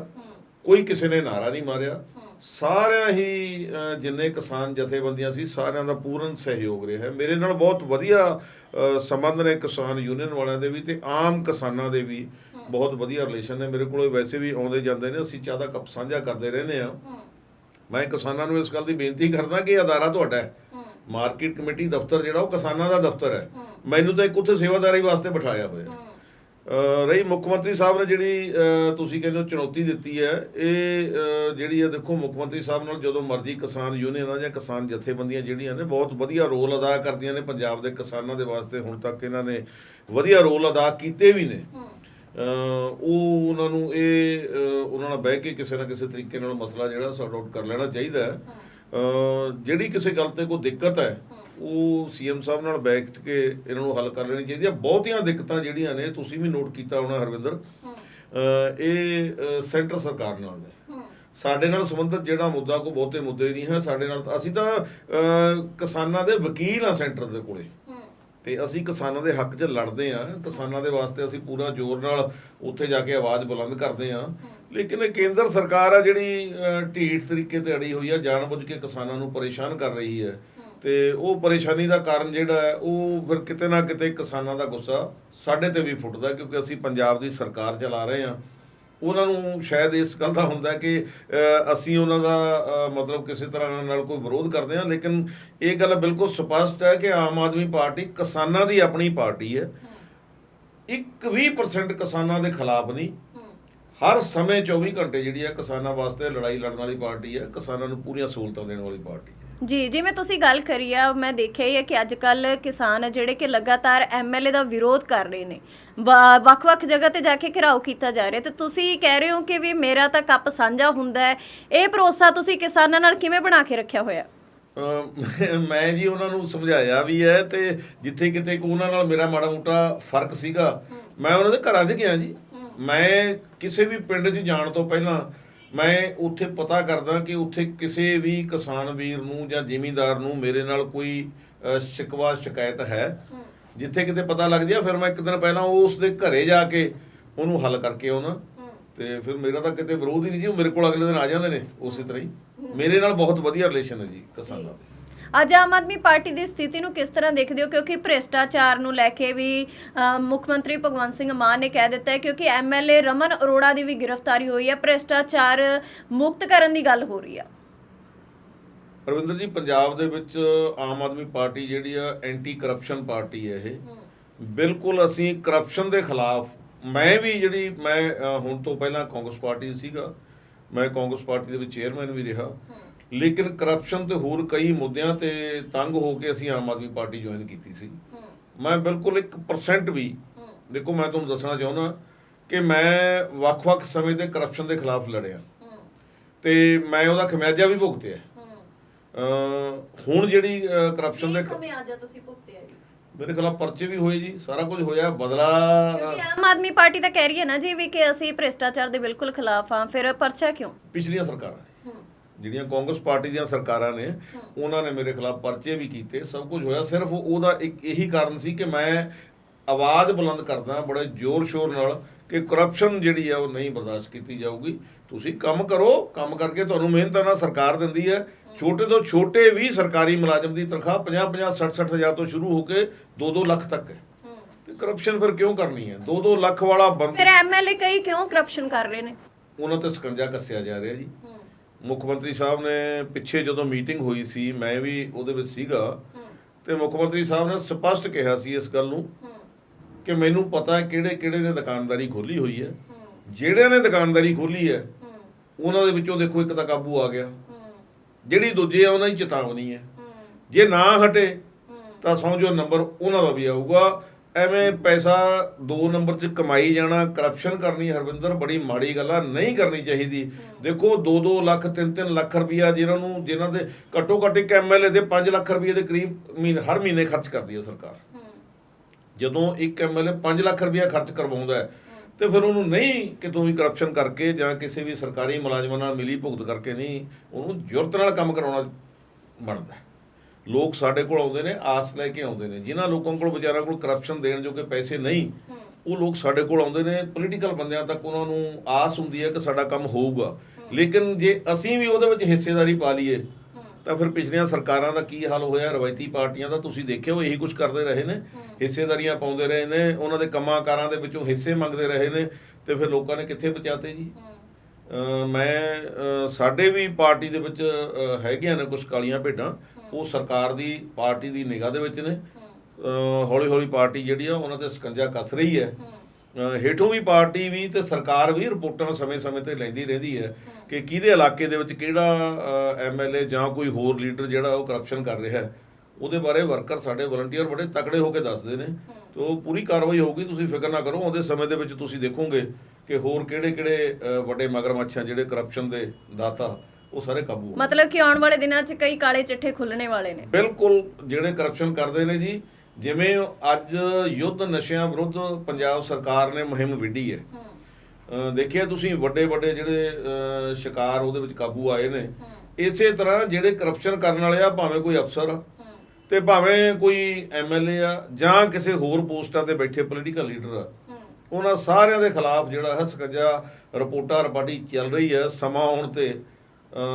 ਕੋਈ ਕਿਸੇ ਨੇ ਨਾਰਾ ਨਹੀਂ ਮਾਰਿਆ। ਸਾਰਿਆਂ ਹੀ ਜਿੰਨੇ ਕਿਸਾਨ ਜਥੇਬੰਦੀਆਂ ਸੀ ਸਾਰਿਆਂ ਦਾ ਪੂਰਨ ਸਹਿਯੋਗ ਰਿਹਾ ਹੈ। ਮੇਰੇ ਨਾਲ ਬਹੁਤ ਵਧੀਆ ਸੰਬੰਧ ਨੇ ਕਿਸਾਨ ਯੂਨੀਅਨ ਵਾਲਿਆਂ ਦੇ ਵੀ ਤੇ ਆਮ ਕਿਸਾਨਾਂ ਦੇ ਵੀ। ਬਹੁਤ ਵਧੀਆ ਰਿਲੇਸ਼ਨ ਨੇ। ਮੇਰੇ ਕੋਲ ਵੈਸੇ ਵੀ ਆਉਂਦੇ ਜਾਂਦੇ ਨੇ ਅਸੀਂ ਚਾਹ ਦਾ ਕੱਪ ਸਾਂਝਾ ਕਰਦੇ ਰਹਿੰਦੇ ਆ ਮੈਂ ਕਿਸਾਨਾਂ ਨੂੰ ਇਸ ਗੱਲ ਦੀ ਬੇਨਤੀ ਕਰਦਾ ਕਿ ਅਦਾਰਾ ਤੁਹਾਡਾ ਹੈ। ਮਾਰਕੀਟ ਕਮੇਟੀ ਦਫ਼ਤਰ ਜਿਹੜਾ ਉਹ ਕਿਸਾਨਾਂ ਦਾ ਦਫ਼ਤਰ ਹੈ। ਮੈਨੂੰ ਤਾਂ ਇੱਕ ਉੱਥੇ ਸੇਵਾਦਾਰੀ ਵਾਸਤੇ ਬਿਠਾਇਆ ਹੋਇਆ ਰਹੀ ਮੁੱਖ ਮੰਤਰੀ ਸਾਹਿਬ ਨੇ ਜਿਹੜੀ ਤੁਸੀਂ ਕਹਿੰਦੇ ਹੋ ਚੁਣੌਤੀ ਦਿੱਤੀ ਹੈ। ਇਹ ਜਿਹੜੀ ਹੈ ਦੇਖੋ ਮੁੱਖ ਮੰਤਰੀ ਸਾਹਿਬ ਨਾਲ ਜਦੋਂ ਮਰਜ਼ੀ ਕਿਸਾਨ ਯੂਨੀਅਨਾਂ ਜਾਂ ਕਿਸਾਨ ਜਥੇਬੰਦੀਆਂ ਜਿਹੜੀਆਂ ਨੇ ਬਹੁਤ ਵਧੀਆ ਰੋਲ ਅਦਾ ਕਰਦੀਆਂ ਨੇ। ਪੰਜਾਬ ਦੇ ਕਿਸਾਨਾਂ ਦੇ ਵਾਸਤੇ ਹੁਣ ਤੱਕ ਇਹਨਾਂ ਨੇ ਵਧੀਆ ਰੋਲ ਅਦਾ ਕੀਤੇ ਵੀ ਨੇ। ਉਹ ਉਹਨਾਂ ਨੂੰ ਇਹ ਉਹਨਾਂ ਨਾਲ ਬਹਿ ਕੇ ਕਿਸੇ ਨਾ ਕਿਸੇ ਤਰੀਕੇ ਨਾਲ ਮਸਲਾ ਜਿਹੜਾ ਸੌਟ ਆਊਟ ਕਰ ਲੈਣਾ ਚਾਹੀਦਾ ਹੈ। ਜਿਹੜੀ ਕਿਸੇ ਗੱਲ ਤੇ ਕੋਈ ਦਿੱਕਤ ਹੈ, ਉਹ ਸੀਐਮ ਸਾਹਿਬ ਨਾਲ ਬੈਠ ਕੇ ਇਹਨਾਂ ਨੂੰ ਹੱਲ ਕਰ ਲੈਣੀ ਚਾਹੀਦੀ ਹੈ। ਬਹੁਤੀਆਂ ਦਿੱਕਤਾਂ ਜਿਹੜੀਆਂ ਨੇ, ਤੁਸੀਂ ਵੀ ਨੋਟ ਕੀਤਾ ਹੋਣਾ ਹਰਵਿੰਦਰ। ਇਹ ਸੈਂਟਰ ਸਰਕਾਰ ਨਾਲ ਨੇ। ਸਾਡੇ ਨਾਲ ਸੰਬੰਧਿਤ ਜਿਹੜਾ ਮੁੱਦਾ ਕੋ ਬਹੁਤੇ ਮੁੱਦੇ ਨਹੀਂ ਹੈ ਸਾਡੇ ਨਾਲ। ਤਾਂ- ਅਸੀਂ ਤਾਂ ਕਿਸਾਨਾਂ ਦੇ ਵਕੀਲ ਆ ਸੈਂਟਰ ਦੇ ਕੋਲੇ। ਤੇ ਅਸੀਂ ਕਿਸਾਨਾਂ ਦੇ ਹੱਕ 'ਚ ਲੜਦੇ ਆ ਕਿਸਾਨਾਂ ਦੇ ਵਾਸਤੇ ਅਸੀਂ ਪੂਰਾ ਜ਼ੋਰ ਨਾਲ ਉੱਥੇ ਜਾ ਕੇ ਆਵਾਜ਼ ਬੁਲੰਦ ਕਰਦੇ ਆ ਲੇਕਿਨ ਇਹ ਕੇਂਦਰ ਸਰਕਾਰ ਆ ਜਿਹੜੀ ਢੀਠ ਤਰੀਕੇ ਤੇ ਅੜੀ ਹੋਈ ਆ, ਜਾਣਬੁੱਝ ਕੇ ਕਿਸਾਨਾਂ ਨੂੰ ਪਰੇਸ਼ਾਨ ਕਰ ਰਹੀ ਹੈ। ਤੇ ਉਹ ਪਰੇਸ਼ਾਨੀ ਦਾ ਕਾਰਨ ਜਿਹੜਾ ਹੈ, ਉਹ ਫਿਰ ਕਿਤੇ ਨਾ ਕਿਤੇ ਕਿਸਾਨਾਂ ਦਾ ਗੁੱਸਾ ਸਾਡੇ ਤੇ ਵੀ ਫੁੱਟਦਾ ਕਿਉਂਕਿ ਅਸੀਂ ਪੰਜਾਬ ਦੀ ਸਰਕਾਰ ਚਲਾ ਰਹੇ ਆ ਉਹਨਾਂ ਨੂੰ ਸ਼ਾਇਦ ਇਸ ਗੱਲ ਦਾ ਹੁੰਦਾ ਕਿ ਅਸੀਂ ਉਹਨਾਂ ਦਾ ਮਤਲਬ ਕਿਸੇ ਤਰ੍ਹਾਂ ਨਾਲ ਕੋਈ ਵਿਰੋਧ ਕਰਦੇ ਹਾਂ, ਲੇਕਿਨ ਇਹ ਗੱਲ ਬਿਲਕੁਲ ਸਪਸ਼ਟ ਹੈ ਕਿ ਆਮ ਆਦਮੀ ਪਾਰਟੀ ਕਿਸਾਨਾਂ ਦੀ ਆਪਣੀ ਪਾਰਟੀ ਹੈ। ਇੱਕ ਵੀ ਪਰਸੈਂਟ ਕਿਸਾਨਾਂ ਦੇ ਖਿਲਾਫ ਨਹੀਂ। ਹਰ ਸਮੇਂ 24 ਘੰਟੇ ਜਿਹੜੀ ਹੈ ਕਿਸਾਨਾਂ ਵਾਸਤੇ ਲੜਾਈ ਲੜਨ ਵਾਲੀ ਪਾਰਟੀ ਹੈ, ਕਿਸਾਨਾਂ ਨੂੰ ਪੂਰੀਆਂ ਸਹੂਲਤਾਂ ਦੇਣ ਵਾਲੀ ਪਾਰਟੀ ਜੀ ਜਿਵੇਂ ਤੁਸੀਂ ਗੱਲ ਕਰੀ ਆ ਮੈਂ ਦੇਖਿਆ ਹੀ ਹੈ ਕਿ ਅੱਜ ਕੱਲ ਕਿਸਾਨ ਆ ਜਿਹੜੇ ਕਿ ਲਗਾਤਾਰ ਐਮਐਲਏ ਦਾ ਵਿਰੋਧ ਕਰ ਰਹੇ ਨੇ। ਵਾ- ਵੱਖ-ਵੱਖ ਜਗ੍ਹਾ ਤੇ ਜਾ ਕੇ ਘਿਰਾਓ ਕੀਤਾ ਜਾ ਰਿਹਾ। ਤੇ ਤੁਸੀਂ ਕਹਿ ਰਹੇ ਹੋ ਕਿ ਵੀ ਮੇਰਾ ਤਾਂ ਕੱਪ ਸਾਂਝਾ ਹੁੰਦਾ ਹੈ। ਇਹ ਭਰੋਸਾ ਤੁਸੀਂ ਕਿਸਾਨਾਂ ਨਾਲ ਕਿਵੇਂ ਬਣਾ ਕੇ ਰੱਖਿਆ ਹੋਇਆ? ਅਮ ਮੈਂ ਜੀ ਉਹਨਾਂ ਨੂੰ ਸਮਝਾਇਆ ਵੀ ਹੈ ਤੇ ਜਿੱਥੇ ਕਿਤੇ ਕੋ ਉਹਨਾਂ ਨਾਲ ਮੇਰਾ ਮਾੜਾ ਮੋਟਾ ਫ਼ਰਕ ਸੀਗਾ ਮੈਂ ਉਹਨਾਂ ਦੇ ਘਰਾਂ 'ਚ ਗਿਆ ਜੀ। ਮੈਂ ਕਿਸੇ ਵੀ ਪਿੰਡ 'ਚ ਜਾਣ ਤੋਂ ਪਹਿਲਾਂ ਮੈਂ ਉੱਥੇ ਪਤਾ ਕਰਦਾ ਕਿ ਉੱਥੇ ਕਿਸੇ ਵੀ ਕਿਸਾਨ ਵੀਰ ਨੂੰ ਜਾਂ ਜ਼ਿਮੀਂਦਾਰ ਨੂੰ ਮੇਰੇ ਨਾਲ ਕੋਈ ਸ਼ਿਕਵਾ ਸ਼ਿਕਾਇਤ ਹੈ। ਜਿੱਥੇ ਕਿਤੇ ਪਤਾ ਲੱਗ ਜਾ ਫਿਰ ਮੈਂ ਇੱਕ ਦਿਨ ਪਹਿਲਾਂ ਉਸ ਦੇ ਘਰੇ ਜਾ ਕੇ ਉਹਨੂੰ ਹੱਲ ਕਰਕੇ ਆਉਣਾ। ਤੇ ਫਿਰ ਮੇਰਾ ਤਾਂ ਕਿਤੇ ਵਿਰੋਧ ਹੀ ਨਹੀਂ ਜੀ ਉਹ ਮੇਰੇ ਕੋਲ ਅਗਲੇ ਦਿਨ ਆ ਜਾਂਦੇ ਨੇ ਉਸੇ ਤਰ੍ਹਾਂ ਹੀ। ਮੇਰੇ ਨਾਲ ਬਹੁਤ ਵਧੀਆ ਰਿਲੇਸ਼ਨ ਹੈ ਜੀ ਕਿਸਾਨਾਂ ਦਾ। ਅੱਜ ਆਮ ਆਦਮੀ ਪਾਰਟੀ ਦੀ ਸਥਿਤੀ ਨੂੰ ਕਿਸ ਤਰ੍ਹਾਂ ਦੇਖਦੇ ਹੋ? ਕਿਉਂਕਿ ਭ੍ਰਿਸ਼ਟਾਚਾਰ ਨੂੰ ਲੈ ਕੇ ਵੀ ਅ, ਮੁੱਖ ਮੰਤਰੀ ਭਗਵੰਤ ਸਿੰਘ ਮਾਨ ਨੇ ਕਹਿ ਦਿੱਤਾ ਹੈ ਕਿਉਂਕਿ ਐਮਐਲਏ ਰਮਨ ਅਰੋੜਾ ਦੀ ਵੀ ਗ੍ਰਿਫਤਾਰੀ ਹੋਈ ਹੈ। ਭ੍ਰਿਸ਼ਟਾਚਾਰ ਮੁਕਤ ਕਰਨ ਦੀ ਗੱਲ ਹੋ ਰਹੀ ਆ। ਰਵਿੰਦਰ ਜੀ ਪੰਜਾਬ ਦੇ ਵਿੱਚ ਆਮ ਆਦਮੀ ਪਾਰਟੀ ਜਿਹੜੀ ਆ ਐਂਟੀ ਕਰਪਸ਼ਨ ਪਾਰਟੀ ਹੈ ਇਹ। ਬਿਲਕੁਲ ਅਸੀਂ ਕਰਪਸ਼ਨ ਦੇ ਖਿਲਾਫ ਮੈਂ ਵੀ ਜਿਹੜੀ ਮੈਂ ਅ, ਹੁਣ ਤੋਂ ਪਹਿਲਾਂ ਕਾਂਗਰਸ ਪਾਰਟੀ ਸੀਗਾ। ਮੈਂ ਕਾਂਗਰਸ ਪਾਰਟੀ ਦੇ ਵਿੱਚ ਚੇਅਰਮੈਨ ਵੀ ਰਿਹਾ। ਲੇਕਿਨ ਕਰਪਸ਼ਨ ਤੇ ਹੋਰ ਕਈ ਮੁੱਦਿਆਂ ਤੇ ਤੰਗ ਹੋ ਕੇ ਅਸੀਂ ਆਮ ਆਦਮੀ ਪਾਰਟੀ ਜੁਆਇਨ ਕੀਤੀ ਸੀ। ਮੈਂ ਬਿਲਕੁਲ 1% ਵੀ ਦੇਖੋ ਮੈਂ ਤੁਹਾਨੂੰ ਦੱਸਣਾ ਚਾਹੁੰਦਾ ਕਿ ਮੈਂ ਵੱਖ-ਵੱਖ ਸਮੇਂ ਤੇ ਕਰਪਸ਼ਨ ਦੇ ਖਿਲਾਫ ਲੜਿਆ। ਤੇ ਮੈਂ ਉਹਦਾ ਖਮਿਆਜਾ ਵੀ ਭੁਗਤਿਆ। ਹੁਣ ਜਿਹੜੀ ਕਰਪਸ਼ਨ ਦੇ ਖਮਿਆਜਾ ਤੁਸੀਂ ਭੁਗਤਿਆ ਜੀ? ਮੇਰੇ ਖਿਲਾਫ ਪਰਚੇ ਵੀ ਹੋਏ ਜੀ ਸਾਰਾ ਕੁਝ ਹੋਇਆ ਬਦਲਾ ਕਿਉਂਕਿ ਆਮ ਆਦਮੀ ਪਾਰਟੀ ਤਾਂ ਕਹਿ ਰਹੀ ਹੈ ਨਾ ਜੀ ਵੀ ਕਿ ਅਸੀਂ ਭ੍ਰਿਸ਼ਟਾਚਾਰ ਦੇ ਬਿਲਕੁਲ ਖਿਲਾਫ ਹਾਂ ਫਿਰ ਪਰਚਾ ਕਿਉਂ? ਪਿਛਲੀਆਂ ਸਰਕਾਰਾਂ। ਜਿਹੜੀਆਂ ਕਾਂਗਰਸ ਪਾਰਟੀ ਦੀਆਂ ਸਰਕਾਰਾਂ ਨੇ ਉਹਨਾਂ ਨੇ ਮੇਰੇ ਖਿਲਾਫ ਪਰਚੇ ਵੀ ਕੀਤੇ ਸਭ ਕੁਝ ਹੋਇਆ। ਸਿਰਫ ਉਹਦਾ ਇੱਕ ਇਹੀ ਕਾਰਨ ਸੀ ਕਿ ਮੈਂ ਆਵਾਜ਼ ਬੁਲੰਦ ਕਰਦਾ ਬੜੇ ਜ਼ੋਰ ਸ਼ੋਰ ਨਾਲ ਕਿ ਕਰਪਸ਼ਨ ਜਿਹੜੀ ਆ ਉਹ ਨਹੀਂ ਬਰਦਾਸ਼ਤ ਕੀਤੀ ਜਾਊਗੀ। ਤੁਸੀਂ ਕੰਮ ਕਰੋ ਕੰਮ ਕਰਕੇ ਤੁਹਾਨੂੰ ਮਿਹਨਤ ਨਾਲ ਸਰਕਾਰ ਦਿੰਦੀ ਹੈ। ਛੋਟੇ ਤੋਂ ਛੋਟੇ ਵੀ ਸਰਕਾਰੀ ਮੁਲਾਜ਼ਮ ਦੀ ਤਨਖਾਹ 50 50 60 60 ਹਜ਼ਾਰ ਤੋਂ ਸ਼ੁਰੂ ਹੋ ਕੇ 2-2 ਲੱਖ ਤੱਕ ਹੈ। ਤੇ ਕਰਪਸ਼ਨ ਫਿਰ ਕਿਉਂ ਕਰਨੀ ਹੈ? 2-2 ਲੱਖ ਵਾਲਾ ਬੰਦ ਫਿਰ ਐਮਐਲਏ ਕਈ ਕਿਉਂ ਕਰਪਸ਼ਨ ਕਰ ਰਹੇ ਨੇ? ਉਹਨਾਂ ਤੇ ਸਕੰਜਾ ਕੱਸਿਆ ਜਾ ਰਿਹਾ ਜੀ। ਮੁੱਖ ਮੰਤਰੀ ਸਾਹਿਬ ਨੇ ਪਿੱਛੇ ਜਦੋਂ ਮੀਟਿੰਗ ਹੋਈ ਸੀ, ਮੈਂ ਵੀ ਉਹਦੇ ਵਿੱਚ ਸੀਗਾ, ਤੇ ਮੁੱਖ ਮੰਤਰੀ ਸਾਹਿਬ ਨੇ ਸਪਸ਼ਟ ਕਿਹਾ ਸੀ ਇਸ ਗੱਲ ਨੂੰ ਕਿ ਮੈਨੂੰ ਪਤਾ ਹੈ ਕਿਹੜੇ ਕਿਹੜੇ ਨੇ ਦੁਕਾਨਦਾਰੀ ਖੋਲੀ ਹੋਈ ਹੈ। ਜਿਹੜਿਆਂ ਨੇ ਦੁਕਾਨਦਾਰੀ ਖੋਲੀ ਹੈ, ਉਹਨਾਂ ਦੇ ਵਿੱਚੋਂ ਦੇਖੋ ਇੱਕ ਤਾਂ ਕਾਬੂ ਆ ਗਿਆ। ਜਿਹੜੀ ਦੂਜੇ ਆ, ਉਹਨਾਂ ਦੀ ਚੇਤਾਵਨੀ ਹੈ। ਜੇ ਨਾ ਹਟੇ, ਤਾਂ ਸਮਝੋ ਨੰਬਰ ਉਹਨਾਂ ਦਾ ਵੀ ਆਊਗਾ। ਐਵੇਂ ਪੈਸਾ ਦੋ ਨੰਬਰ 'ਚ ਕਮਾਈ ਜਾਣਾ ਕਰਪਸ਼ਨ ਕਰਨੀ, ਹਰਵਿੰਦਰ, ਬੜੀ ਮਾੜੀ ਗੱਲ ਆ, ਨਹੀਂ ਕਰਨੀ ਚਾਹੀਦੀ ਦੇਖੋ 2-2 ਲੱਖ 3-3 ਲੱਖ ਰੁਪਈਆ ਜਿਹਨਾਂ ਨੂੰ ਜਿਨ੍ਹਾਂ ਦੇ ਘੱਟੋ ਘੱਟ ਇੱਕ ਐਮਐਲਏ ਦੇ 5 ਲੱਖ ਰੁਪਈਏ ਦੇ ਕਰੀਬ ਮਹੀਨੇ, ਹਰ ਮਹੀਨੇ ਖਰਚ ਕਰਦੀ ਹੈ ਸਰਕਾਰ ਜਦੋਂ ਇੱਕ ਐਮਐਲਏ 5 ਲੱਖ ਰੁਪਇਆ ਖਰਚ ਕਰਵਾਉਂਦਾ ਹੈ, ਤੇ ਫਿਰ ਉਹਨੂੰ ਨਹੀਂ ਕਿਤੋਂ ਵੀ ਕਰਪਸ਼ਨ ਕਰਕੇ ਜਾਂ ਕਿਸੇ ਵੀ ਸਰਕਾਰੀ ਮੁਲਾਜ਼ਮਾਂ ਨਾਲ ਮਿਲੀ ਭੁਗਤ ਕਰਕੇ ਨਹੀਂ, ਉਹਨੂੰ ਜੁਰਤ ਨਾਲ ਕੰਮ ਕਰਾਉਣਾ ਬਣਦਾ ਹੈ। ਲੋਕ ਸਾਡੇ ਕੋਲ ਆਉਂਦੇ ਨੇ ਆਸ ਲੈ ਕੇ ਆਉਂਦੇ ਨੇ। ਜਿਨ੍ਹਾਂ ਲੋਕਾਂ ਕੋਲ ਵਿਚਾਰਿਆਂ ਕੋਲ ਕਰਪਸ਼ਨ ਦੇਣ ਜੋਗੇ ਪੈਸੇ ਨਹੀਂ ਉਹ ਲੋਕ ਸਾਡੇ ਕੋਲ ਆਉਂਦੇ ਨੇ ਪੋਲੀਟੀਕਲ ਬੰਦਿਆਂ ਤੱਕ ਉਹਨਾਂ ਨੂੰ ਆਸ ਹੁੰਦੀ ਹੈ ਕਿ ਸਾਡਾ ਕੰਮ ਹੋਊਗਾ। ਲੇਕਿਨ ਜੇ ਅਸੀਂ ਵੀ ਉਹਦੇ ਵਿੱਚ ਹਿੱਸੇਦਾਰੀ ਪਾ ਲਈਏ ਤਾਂ ਫਿਰ ਪਿਛਲੀਆਂ ਸਰਕਾਰਾਂ ਦਾ ਕੀ ਹਾਲ ਹੋਇਆ? ਰਵਾਇਤੀ ਪਾਰਟੀਆਂ ਦਾ ਤੁਸੀਂ ਉਹ ਇਹੀ ਕੁਝ ਕਰਦੇ ਰਹੇ ਨੇ। ਹਿੱਸੇਦਾਰੀਆਂ ਪਾਉਂਦੇ ਰਹੇ ਨੇ ਉਹਨਾਂ ਦੇ ਕੰਮਾਂ ਕਾਰਾਂ ਦੇ ਵਿੱਚੋਂ ਹਿੱਸੇ ਮੰਗਦੇ ਰਹੇ ਨੇ ਤੇ ਫਿਰ ਲੋਕਾਂ ਨੇ ਕਿੱਥੇ ਪਹੁੰਚਾਤੇ ਜੀ? ਮੈਂ ਸਾਡੇ ਵੀ ਪਾਰਟੀ ਦੇ ਵਿੱਚ ਹੈਗੀਆਂ ਨੇ ਕੁਝ ਕਾਲੀਆਂ ਭੇਡਾਂ। ਉਹ ਸਰਕਾਰ ਦੀ ਪਾਰਟੀ ਦੀ ਨਿਗਾਹ ਦੇ ਵਿੱਚ ਨੇ। ਹੌਲੀ ਹੌਲੀ ਪਾਰਟੀ ਜਿਹੜੀ ਆ, ਉਹਨਾਂ ਤੇ ਸਕੰਜਾ ਕੱਸ ਰਹੀ ਹੈ। ਹੇਠੋਂ ਵੀ ਪਾਰਟੀ ਵੀ ਤੇ ਸਰਕਾਰ ਵੀ ਰਿਪੋਰਟਾਂ ਸਮੇਂ-ਸਮੇਂ ਤੇ ਲੈਂਦੀ ਰਹਿੰਦੀ ਹੈ ਕਿ ਕਿਹਦੇ ਇਲਾਕੇ ਦੇ ਵਿੱਚ ਕਿਹੜਾ ਐਮਐਲਏ ਜਾਂ ਕੋਈ ਹੋਰ ਲੀਡਰ ਜਿਹੜਾ ਉਹ ਕਰਪਸ਼ਨ ਕਰ ਰਿਹਾ ਹੈ, ਉਹਦੇ ਬਾਰੇ ਵਰਕਰ ਸਾਡੇ ਵਲੰਟੀਅਰ ਬੜੇ ਤਕੜੇ ਹੋ ਕੇ ਦੱਸਦੇ ਨੇ। ਤੇ ਉਹ ਪੂਰੀ ਕਾਰਵਾਈ ਹੋਊਗੀ, ਤੁਸੀਂ ਫਿਕਰ ਨਾ ਕਰੋ ਆਉਂਦੇ ਸਮੇਂ ਦੇ ਵਿੱਚ ਤੁਸੀਂ ਦੇਖੋਗੇ ਕਿ ਹੋਰ ਕਿਹੜੇ-ਕਿਹੜੇ ਵੱਡੇ ਮਗਰਮੱਛ ਆ ਜਿਹੜੇ ਕਰਪਸ਼ਨ ਦੇ ਦਾਤਾ ਉਹ ਸਾਰੇ ਕਾਬੂ ਹੋਣਗੇ। ਮਤਲਬ ਕਿ ਆਉਣ ਵਾਲੇ ਦਿਨਾਂ 'ਚ ਕਈ ਕਾਲੇ ਚਿੱਠੇ ਖੁੱਲਣੇ ਵਾਲੇ ਨੇ। ਬਿਲਕੁਲ ਜਿਹੜੇ ਕਰਪਸ਼ਨ ਕਰਦੇ ਨੇ ਜੀ ਜਿਵੇਂ ਅੱਜ ਯੁੱਧ ਨਸ਼ਿਆਂ ਵਿਰੁੱਧ ਪੰਜਾਬ ਸਰਕਾਰ ਨੇ ਮੁਹਿੰਮ ਵਿੱਢੀ ਹੈ। ਦੇਖਿਆ ਤੁਸੀਂ ਵੱਡੇ ਵੱਡੇ ਜਿਹੜੇ ਸ਼ਿਕਾਰ ਉਹਦੇ ਵਿੱਚ ਕਾਬੂ ਆਏ ਨੇ। ਇਸੇ ਤਰ੍ਹਾਂ ਜਿਹੜੇ ਕਰਪਸ਼ਨ ਕਰਨ ਵਾਲੇ ਆ ਭਾਵੇਂ ਕੋਈ ਅਫਸਰ ਆ ਤੇ ਭਾਵੇਂ ਕੋਈ ਐਮਐਲਏ ਆ ਜਾਂ ਕਿਸੇ ਹੋਰ ਪੋਸਟਾਂ ਤੇ ਬੈਠੇ ਪੋਲੀਟੀਕਲ ਲੀਡਰ ਆ ਉਹਨਾਂ ਸਾਰਿਆਂ ਦੇ ਖਿਲਾਫ ਜਿਹੜਾ ਹੈ ਸਕੰਜਾ ਰਿਪੋਰਟਾਂ ਰਪਾਟੀ ਚੱਲ ਰਹੀ ਹੈ ਸਮਾਂ ਆਉਣ ਤੇ।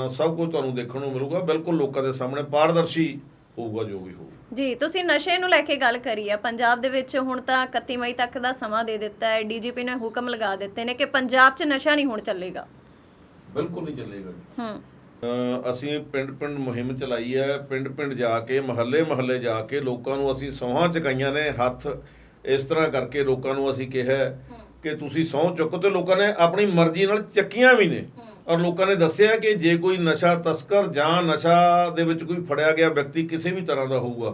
ਸਭ ਕੁਝ ਤੁਹਾਨੂੰ ਦੇਖਣ ਨੂੰ ਮਿਲੂਗਾ। ਬਿਲਕੁਲ ਲੋਕਾਂ ਦੇ ਸਾਹਮਣੇ ਪਾਰਦਰਸ਼ੀ ਹੋਊਗਾ ਜੋ ਵੀ ਹੋਊ। ਜੀ ਤੁਸੀਂ ਨਸ਼ੇ ਨੂੰ ਲੈ ਕੇ ਗੱਲ ਕਰੀ ਹੈ ਪੰਜਾਬ ਦੇ ਵਿੱਚ ਹੁਣ ਤਾਂ 31 ਮਈ ਤੱਕ ਦਾ ਸਮਾਂ ਦੇ ਦਿੱਤਾ ਹੈ। ਡੀਜੀਪੀ ਨੇ ਹੁਕਮ ਲਗਾ ਦਿੱਤੇ ਨੇ ਕਿ ਪੰਜਾਬ 'ਚ ਨਸ਼ਾ ਨਹੀਂ ਹੁਣ ਚੱਲੇਗਾ। ਬਿਲਕੁਲ ਨਹੀਂ ਚੱਲੇਗਾ ਹੂੰ। ਅਸੀਂ ਪਿੰਡ ਪਿੰਡ ਮੁਹਿੰਮ ਚਲਾਈ ਹੈ। ਪਿੰਡ ਪਿੰਡ ਜਾ ਕੇ ਮਹੱਲੇ ਮਹੱਲੇ ਜਾ ਕੇ ਲੋਕਾਂ ਨੂੰ ਅਸੀਂ ਸਹੁੰ ਚੁਕਾਈਆਂ ਨੇ ਹੱਥ। ਇਸ ਤਰ੍ਹਾਂ ਕਰਕੇ ਲੋਕਾਂ ਨੂੰ ਅਸੀਂ ਕਿਹਾ ਕਿ ਤੁਸੀਂ ਸਹੁੰ ਚੁੱਕੋ ਤੇ ਲੋਕਾਂ ਨੇ ਆਪਣੀ ਮਰਜ਼ੀ ਨਾਲ ਚੱਕੀਆਂ ਵੀ ਨੇ। ਔਰ ਲੋਕਾਂ ਨੇ ਦੱਸਿਆ ਕਿ ਜੇ ਕੋਈ ਨਸ਼ਾ ਤਸਕਰ ਜਾਂ ਨਸ਼ਾ ਦੇ ਵਿੱਚ ਕੋਈ ਫੜਿਆ ਗਿਆ ਵਿਅਕਤੀ ਕਿਸੇ ਵੀ ਤਰ੍ਹਾਂ ਦਾ ਹੋਊਗਾ,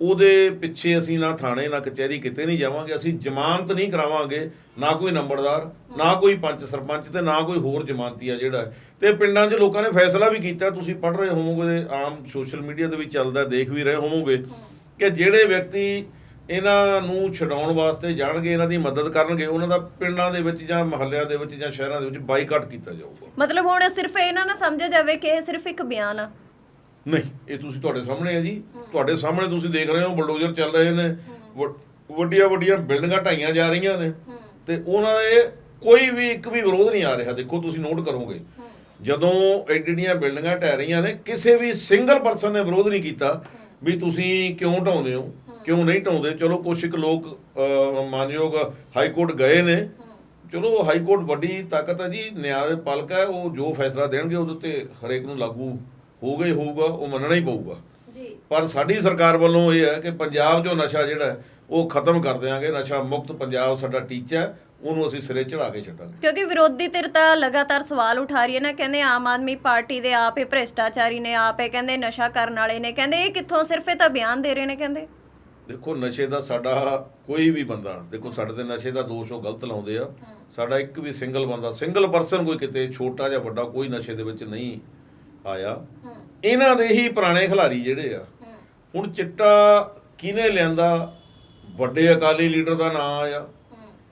ਉਹਦੇ ਪਿੱਛੇ ਅਸੀਂ ਨਾ ਥਾਣੇ, ਨਾ ਕਚਹਿਰੀ ਕਿਤੇ ਨਹੀਂ ਜਾਵਾਂਗੇ, ਅਸੀਂ ਜ਼ਮਾਨਤ ਨਹੀਂ ਕਰਾਵਾਂਗੇ, ਨਾ ਕੋਈ ਨੰਬਰਦਾਰ, ਨਾ ਕੋਈ ਪੰਚ ਸਰਪੰਚ ਤੇ ਨਾ ਕੋਈ ਹੋਰ ਜਮਾਨਤੀ ਆ ਜਿਹੜਾ ਹੈ। ਤੇ ਪਿੰਡਾਂ 'ਚ ਲੋਕਾਂ ਨੇ ਫੈਸਲਾ ਵੀ ਕੀਤਾ, ਤੁਸੀਂ ਪੜ੍ਹ ਰਹੇ ਹੋਵੋਗੇ, ਆਮ ਸੋਸ਼ਲ ਮੀਡੀਆ 'ਤੇ ਵੀ ਚੱਲਦਾ, ਦੇਖ ਵੀ ਰਹੇ ਹੋਵੋਗੇ, ਕਿ ਜਿਹੜੇ ਵਿਅਕਤੀ ਇਹਨਾਂ ਨੂੰ ਛਡਾਉਣ ਵਾਸਤੇ ਜਾਣਗੇ ਇਹਨਾਂ ਦੀ ਮਦਦ ਕਰਨਗੇ ਉਹਨਾਂ ਦਾ ਪਿੰਡਾਂ ਦੇ ਵਿੱਚ ਜਾਂ ਮਹੱਲਿਆਂ ਦੇ ਵਿੱਚ ਜਾਂ ਸ਼ਹਿਰਾਂ ਦੇ ਵਿੱਚ ਬਾਈਕਾਟ ਕੀਤਾ ਜਾਊਗਾ। ਮਤਲਬ ਹੁਣ ਸਿਰਫ ਇਹਨਾਂ ਨਾ ਸਮਝਿਆ ਜਾਵੇ ਕਿ ਇਹ ਸਿਰਫ ਇੱਕ ਬਿਆਨ ਆ। ਨਹੀਂ ਇਹ ਤੁਸੀਂ ਤੁਹਾਡੇ ਸਾਹਮਣੇ ਹੈ ਜੀ। ਤੁਹਾਡੇ ਸਾਹਮਣੇ ਤੁਸੀਂ ਦੇਖ ਰਹੇ ਹੋ ਬਲਡੋਜ਼ਰ ਚੱਲ ਰਹੇ ਨੇ। ਵੱਡੀਆਂ ਵੱਡੀਆਂ ਬਿਲਡਿੰਗਾਂ ਢਾਈਆਂ ਜਾ ਰਹੀਆਂ ਨੇ। ਤੇ ਉਹਨਾਂ ਦੇ ਕੋਈ ਵੀ ਇੱਕ ਵੀ ਵਿਰੋਧ ਨਹੀਂ ਆ ਰਿਹਾ। ਦੇਖੋ ਤੁਸੀਂ ਨੋਟ ਕਰੋਗੇ। ਜਦੋਂ ਐਡੀਆਂ ਬਿਲਡਿੰਗਾਂ ਢਹਿ ਰਹੀਆਂ ਨੇ ਕਿਸੇ ਵੀ ਸਿੰਗਲ ਪਰਸਨ ਨੇ ਵਿਰੋਧ ਨਹੀਂ ਕੀਤਾ ਵੀ ਤੁਸੀਂ ਕਿਉਂ ਢਾਉਂਦੇ ਹੋ? ਕਿਉਂ ਨਹੀਂ ਢਾਉਂਦੇ? ਚਲੋ ਕੁਛ ਇੱਕ ਲੋਕ ਮਾਨਯੋਗ ਹਾਈ ਕੋਰਟ ਗਏ ਨੇ। ਚਲੋ ਹਾਈ ਕੋਰਟ ਵੱਡੀ ਤਾਕਤ ਹੈ ਜੀ ਨਿਆਂ ਦੇ ਪਾਲਕ ਹੈ ਉਹ ਜੋ ਫੈਸਲਾ ਦੇਣਗੇ ਉਹਦੇ ਉੱਤੇ ਹਰੇਕ ਨੂੰ ਲਾਗੂ ਹੀ ਹੋਊਗਾ ਉਹ ਮੰਨਣਾ ਹੀ ਪਊਗਾ। ਜੀ। ਪਰ ਸਾਡੀ ਸਰਕਾਰ ਵੱਲੋਂ ਇਹ ਹੈ ਕਿ ਪੰਜਾਬ 'ਚੋਂ ਨਸ਼ਾ ਜਿਹੜਾ ਉਹ ਖਤਮ ਕਰ ਦਿਆਂਗੇ। ਨਸ਼ਾ ਮੁਕਤ ਪੰਜਾਬ ਸਾਡਾ ਟੀਚਾ ਹੈ ਉਹਨੂੰ ਅਸੀਂ ਸਿਰੇ ਚੜਾ ਕੇ ਛੱਡਾਂਗੇ। ਕਿਉਂਕਿ ਵਿਰੋਧੀ ਧਿਰ ਤਾਂ ਲਗਾਤਾਰ ਸਵਾਲ ਉਠਾ ਰਹੀ ਹੈ ਨਾ ਕਹਿੰਦੇ ਆਮ ਆਦਮੀ ਪਾਰਟੀ ਦੇ ਆਪ ਹੀ ਭ੍ਰਿਸ਼ਟਾਚਾਰੀ ਨੇ ਆਪ ਹੀ ਕਹਿੰਦੇ ਨਸ਼ਾ ਕਰਨ ਵਾਲੇ ਨੇ ਕਹਿੰਦੇ ਇਹ ਕਿੱਥੋਂ ਸਿਰਫ ਇਹ ਤਾਂ ਬਿਆਨ ਦੇ ਰਹੇ ਨੇ ਕਹਿੰਦੇ। ਦੇਖੋ, ਨਸ਼ੇ ਦਾ ਸਾਡਾ ਕੋਈ ਵੀ ਬੰਦਾ, ਦੇਖੋ, ਸਾਡੇ ਤੇ ਨਸ਼ੇ ਦਾ ਦੋਸ਼ ਉਹ ਗਲਤ ਲਾਉਂਦੇ ਆ। ਸਾਡਾ ਇੱਕ ਵੀ ਸਿੰਗਲ ਬੰਦਾ, ਸਿੰਗਲ ਪਰਸਨ ਕੋਈ ਕਿਤੇ ਛੋਟਾ ਜਾਂ ਵੱਡਾ ਕੋਈ ਨਸ਼ੇ ਦੇ ਵਿੱਚ ਨਹੀਂ ਆਇਆ। ਇਹਨਾਂ ਦੇ ਹੀ ਪੁਰਾਣੇ ਖਿਲਾੜੀ ਜਿਹੜੇ ਆ, ਹੁਣ ਚਿੱਟਾ ਕਿਹਨੇ ਲਿਆਂਦਾ? ਵੱਡੇ ਅਕਾਲੀ ਲੀਡਰ ਦਾ ਨਾਂ ਆ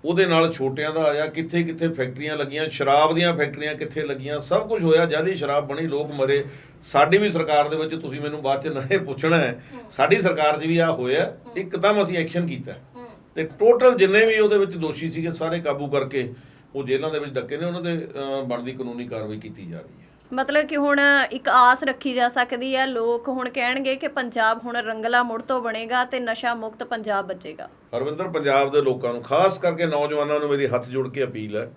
ਉਹਦੇ ਨਾਲ ਛੋਟਿਆਂ ਦਾ ਆਇਆ ਕਿੱਥੇ ਕਿੱਥੇ ਫੈਕਟਰੀਆਂ ਲੱਗੀਆਂ, ਸ਼ਰਾਬ ਦੀਆਂ ਫੈਕਟਰੀਆਂ ਕਿੱਥੇ ਲੱਗੀਆਂ, ਸਭ ਕੁਝ ਹੋਇਆ ਜਦ ਸ਼ਰਾਬ ਬਣੀ, ਲੋਕ ਮਰੇ। ਸਾਡੀ ਵੀ ਸਰਕਾਰ ਦੇ ਵਿੱਚ ਤੁਸੀਂ ਮੈਨੂੰ ਬਾਅਦ ਚ ਨਹੀਂ ਪੁੱਛਣਾ ਹੈ, ਸਾਡੀ ਸਰਕਾਰ 'ਚ ਵੀ ਆ ਹੋਇਆ, ਇੱਕਦਮ ਅਸੀਂ ਐਕਸ਼ਨ ਕੀਤਾ। ਤੇ ਟੋਟਲ ਜਿੰਨੇ ਵੀ ਉਹਦੇ ਵਿੱਚ ਦੋਸ਼ੀ ਸੀਗੇ, ਸਾਰੇ ਕਾਬੂ ਕਰਕੇ ਉਹ ਜੇਲ੍ਹਾਂ ਦੇ ਵਿੱਚ ਡੱਕੇ ਨੇ, ਉਹਨਾਂ ਦੇ ਬਣਦੀ ਕਾਨੂੰਨੀ ਕਾਰਵਾਈ ਕੀਤੀ ਜਾ ਰਹੀ ਹੈ। ਮਤਲਬ ਕਿ ਹੁਣ ਇੱਕ ਆਸ ਰੱਖੀ ਜਾ ਸਕਦੀ ਹੈ, ਲੋਕ ਹੁਣ ਕਹਿਣਗੇ ਕਿ ਪੰਜਾਬ ਹੁਣ ਰੰਗਲਾ ਮੁੜ ਤੋਂ ਬਣੇਗਾ ਤੇ ਨਸ਼ਾ ਮੁਕਤ ਪੰਜਾਬ ਬਚੇਗਾ। ਹਰਵਿੰਦਰ, ਪੰਜਾਬ ਦੇ ਲੋਕਾਂ ਨੂੰ, ਖਾਸ ਕਰਕੇ ਨੌਜਵਾਨਾਂ ਨੂੰ ਮੇਰੀ ਹੱਥ ਜੋੜ ਕੇ ਅਪੀਲ ਹੈ,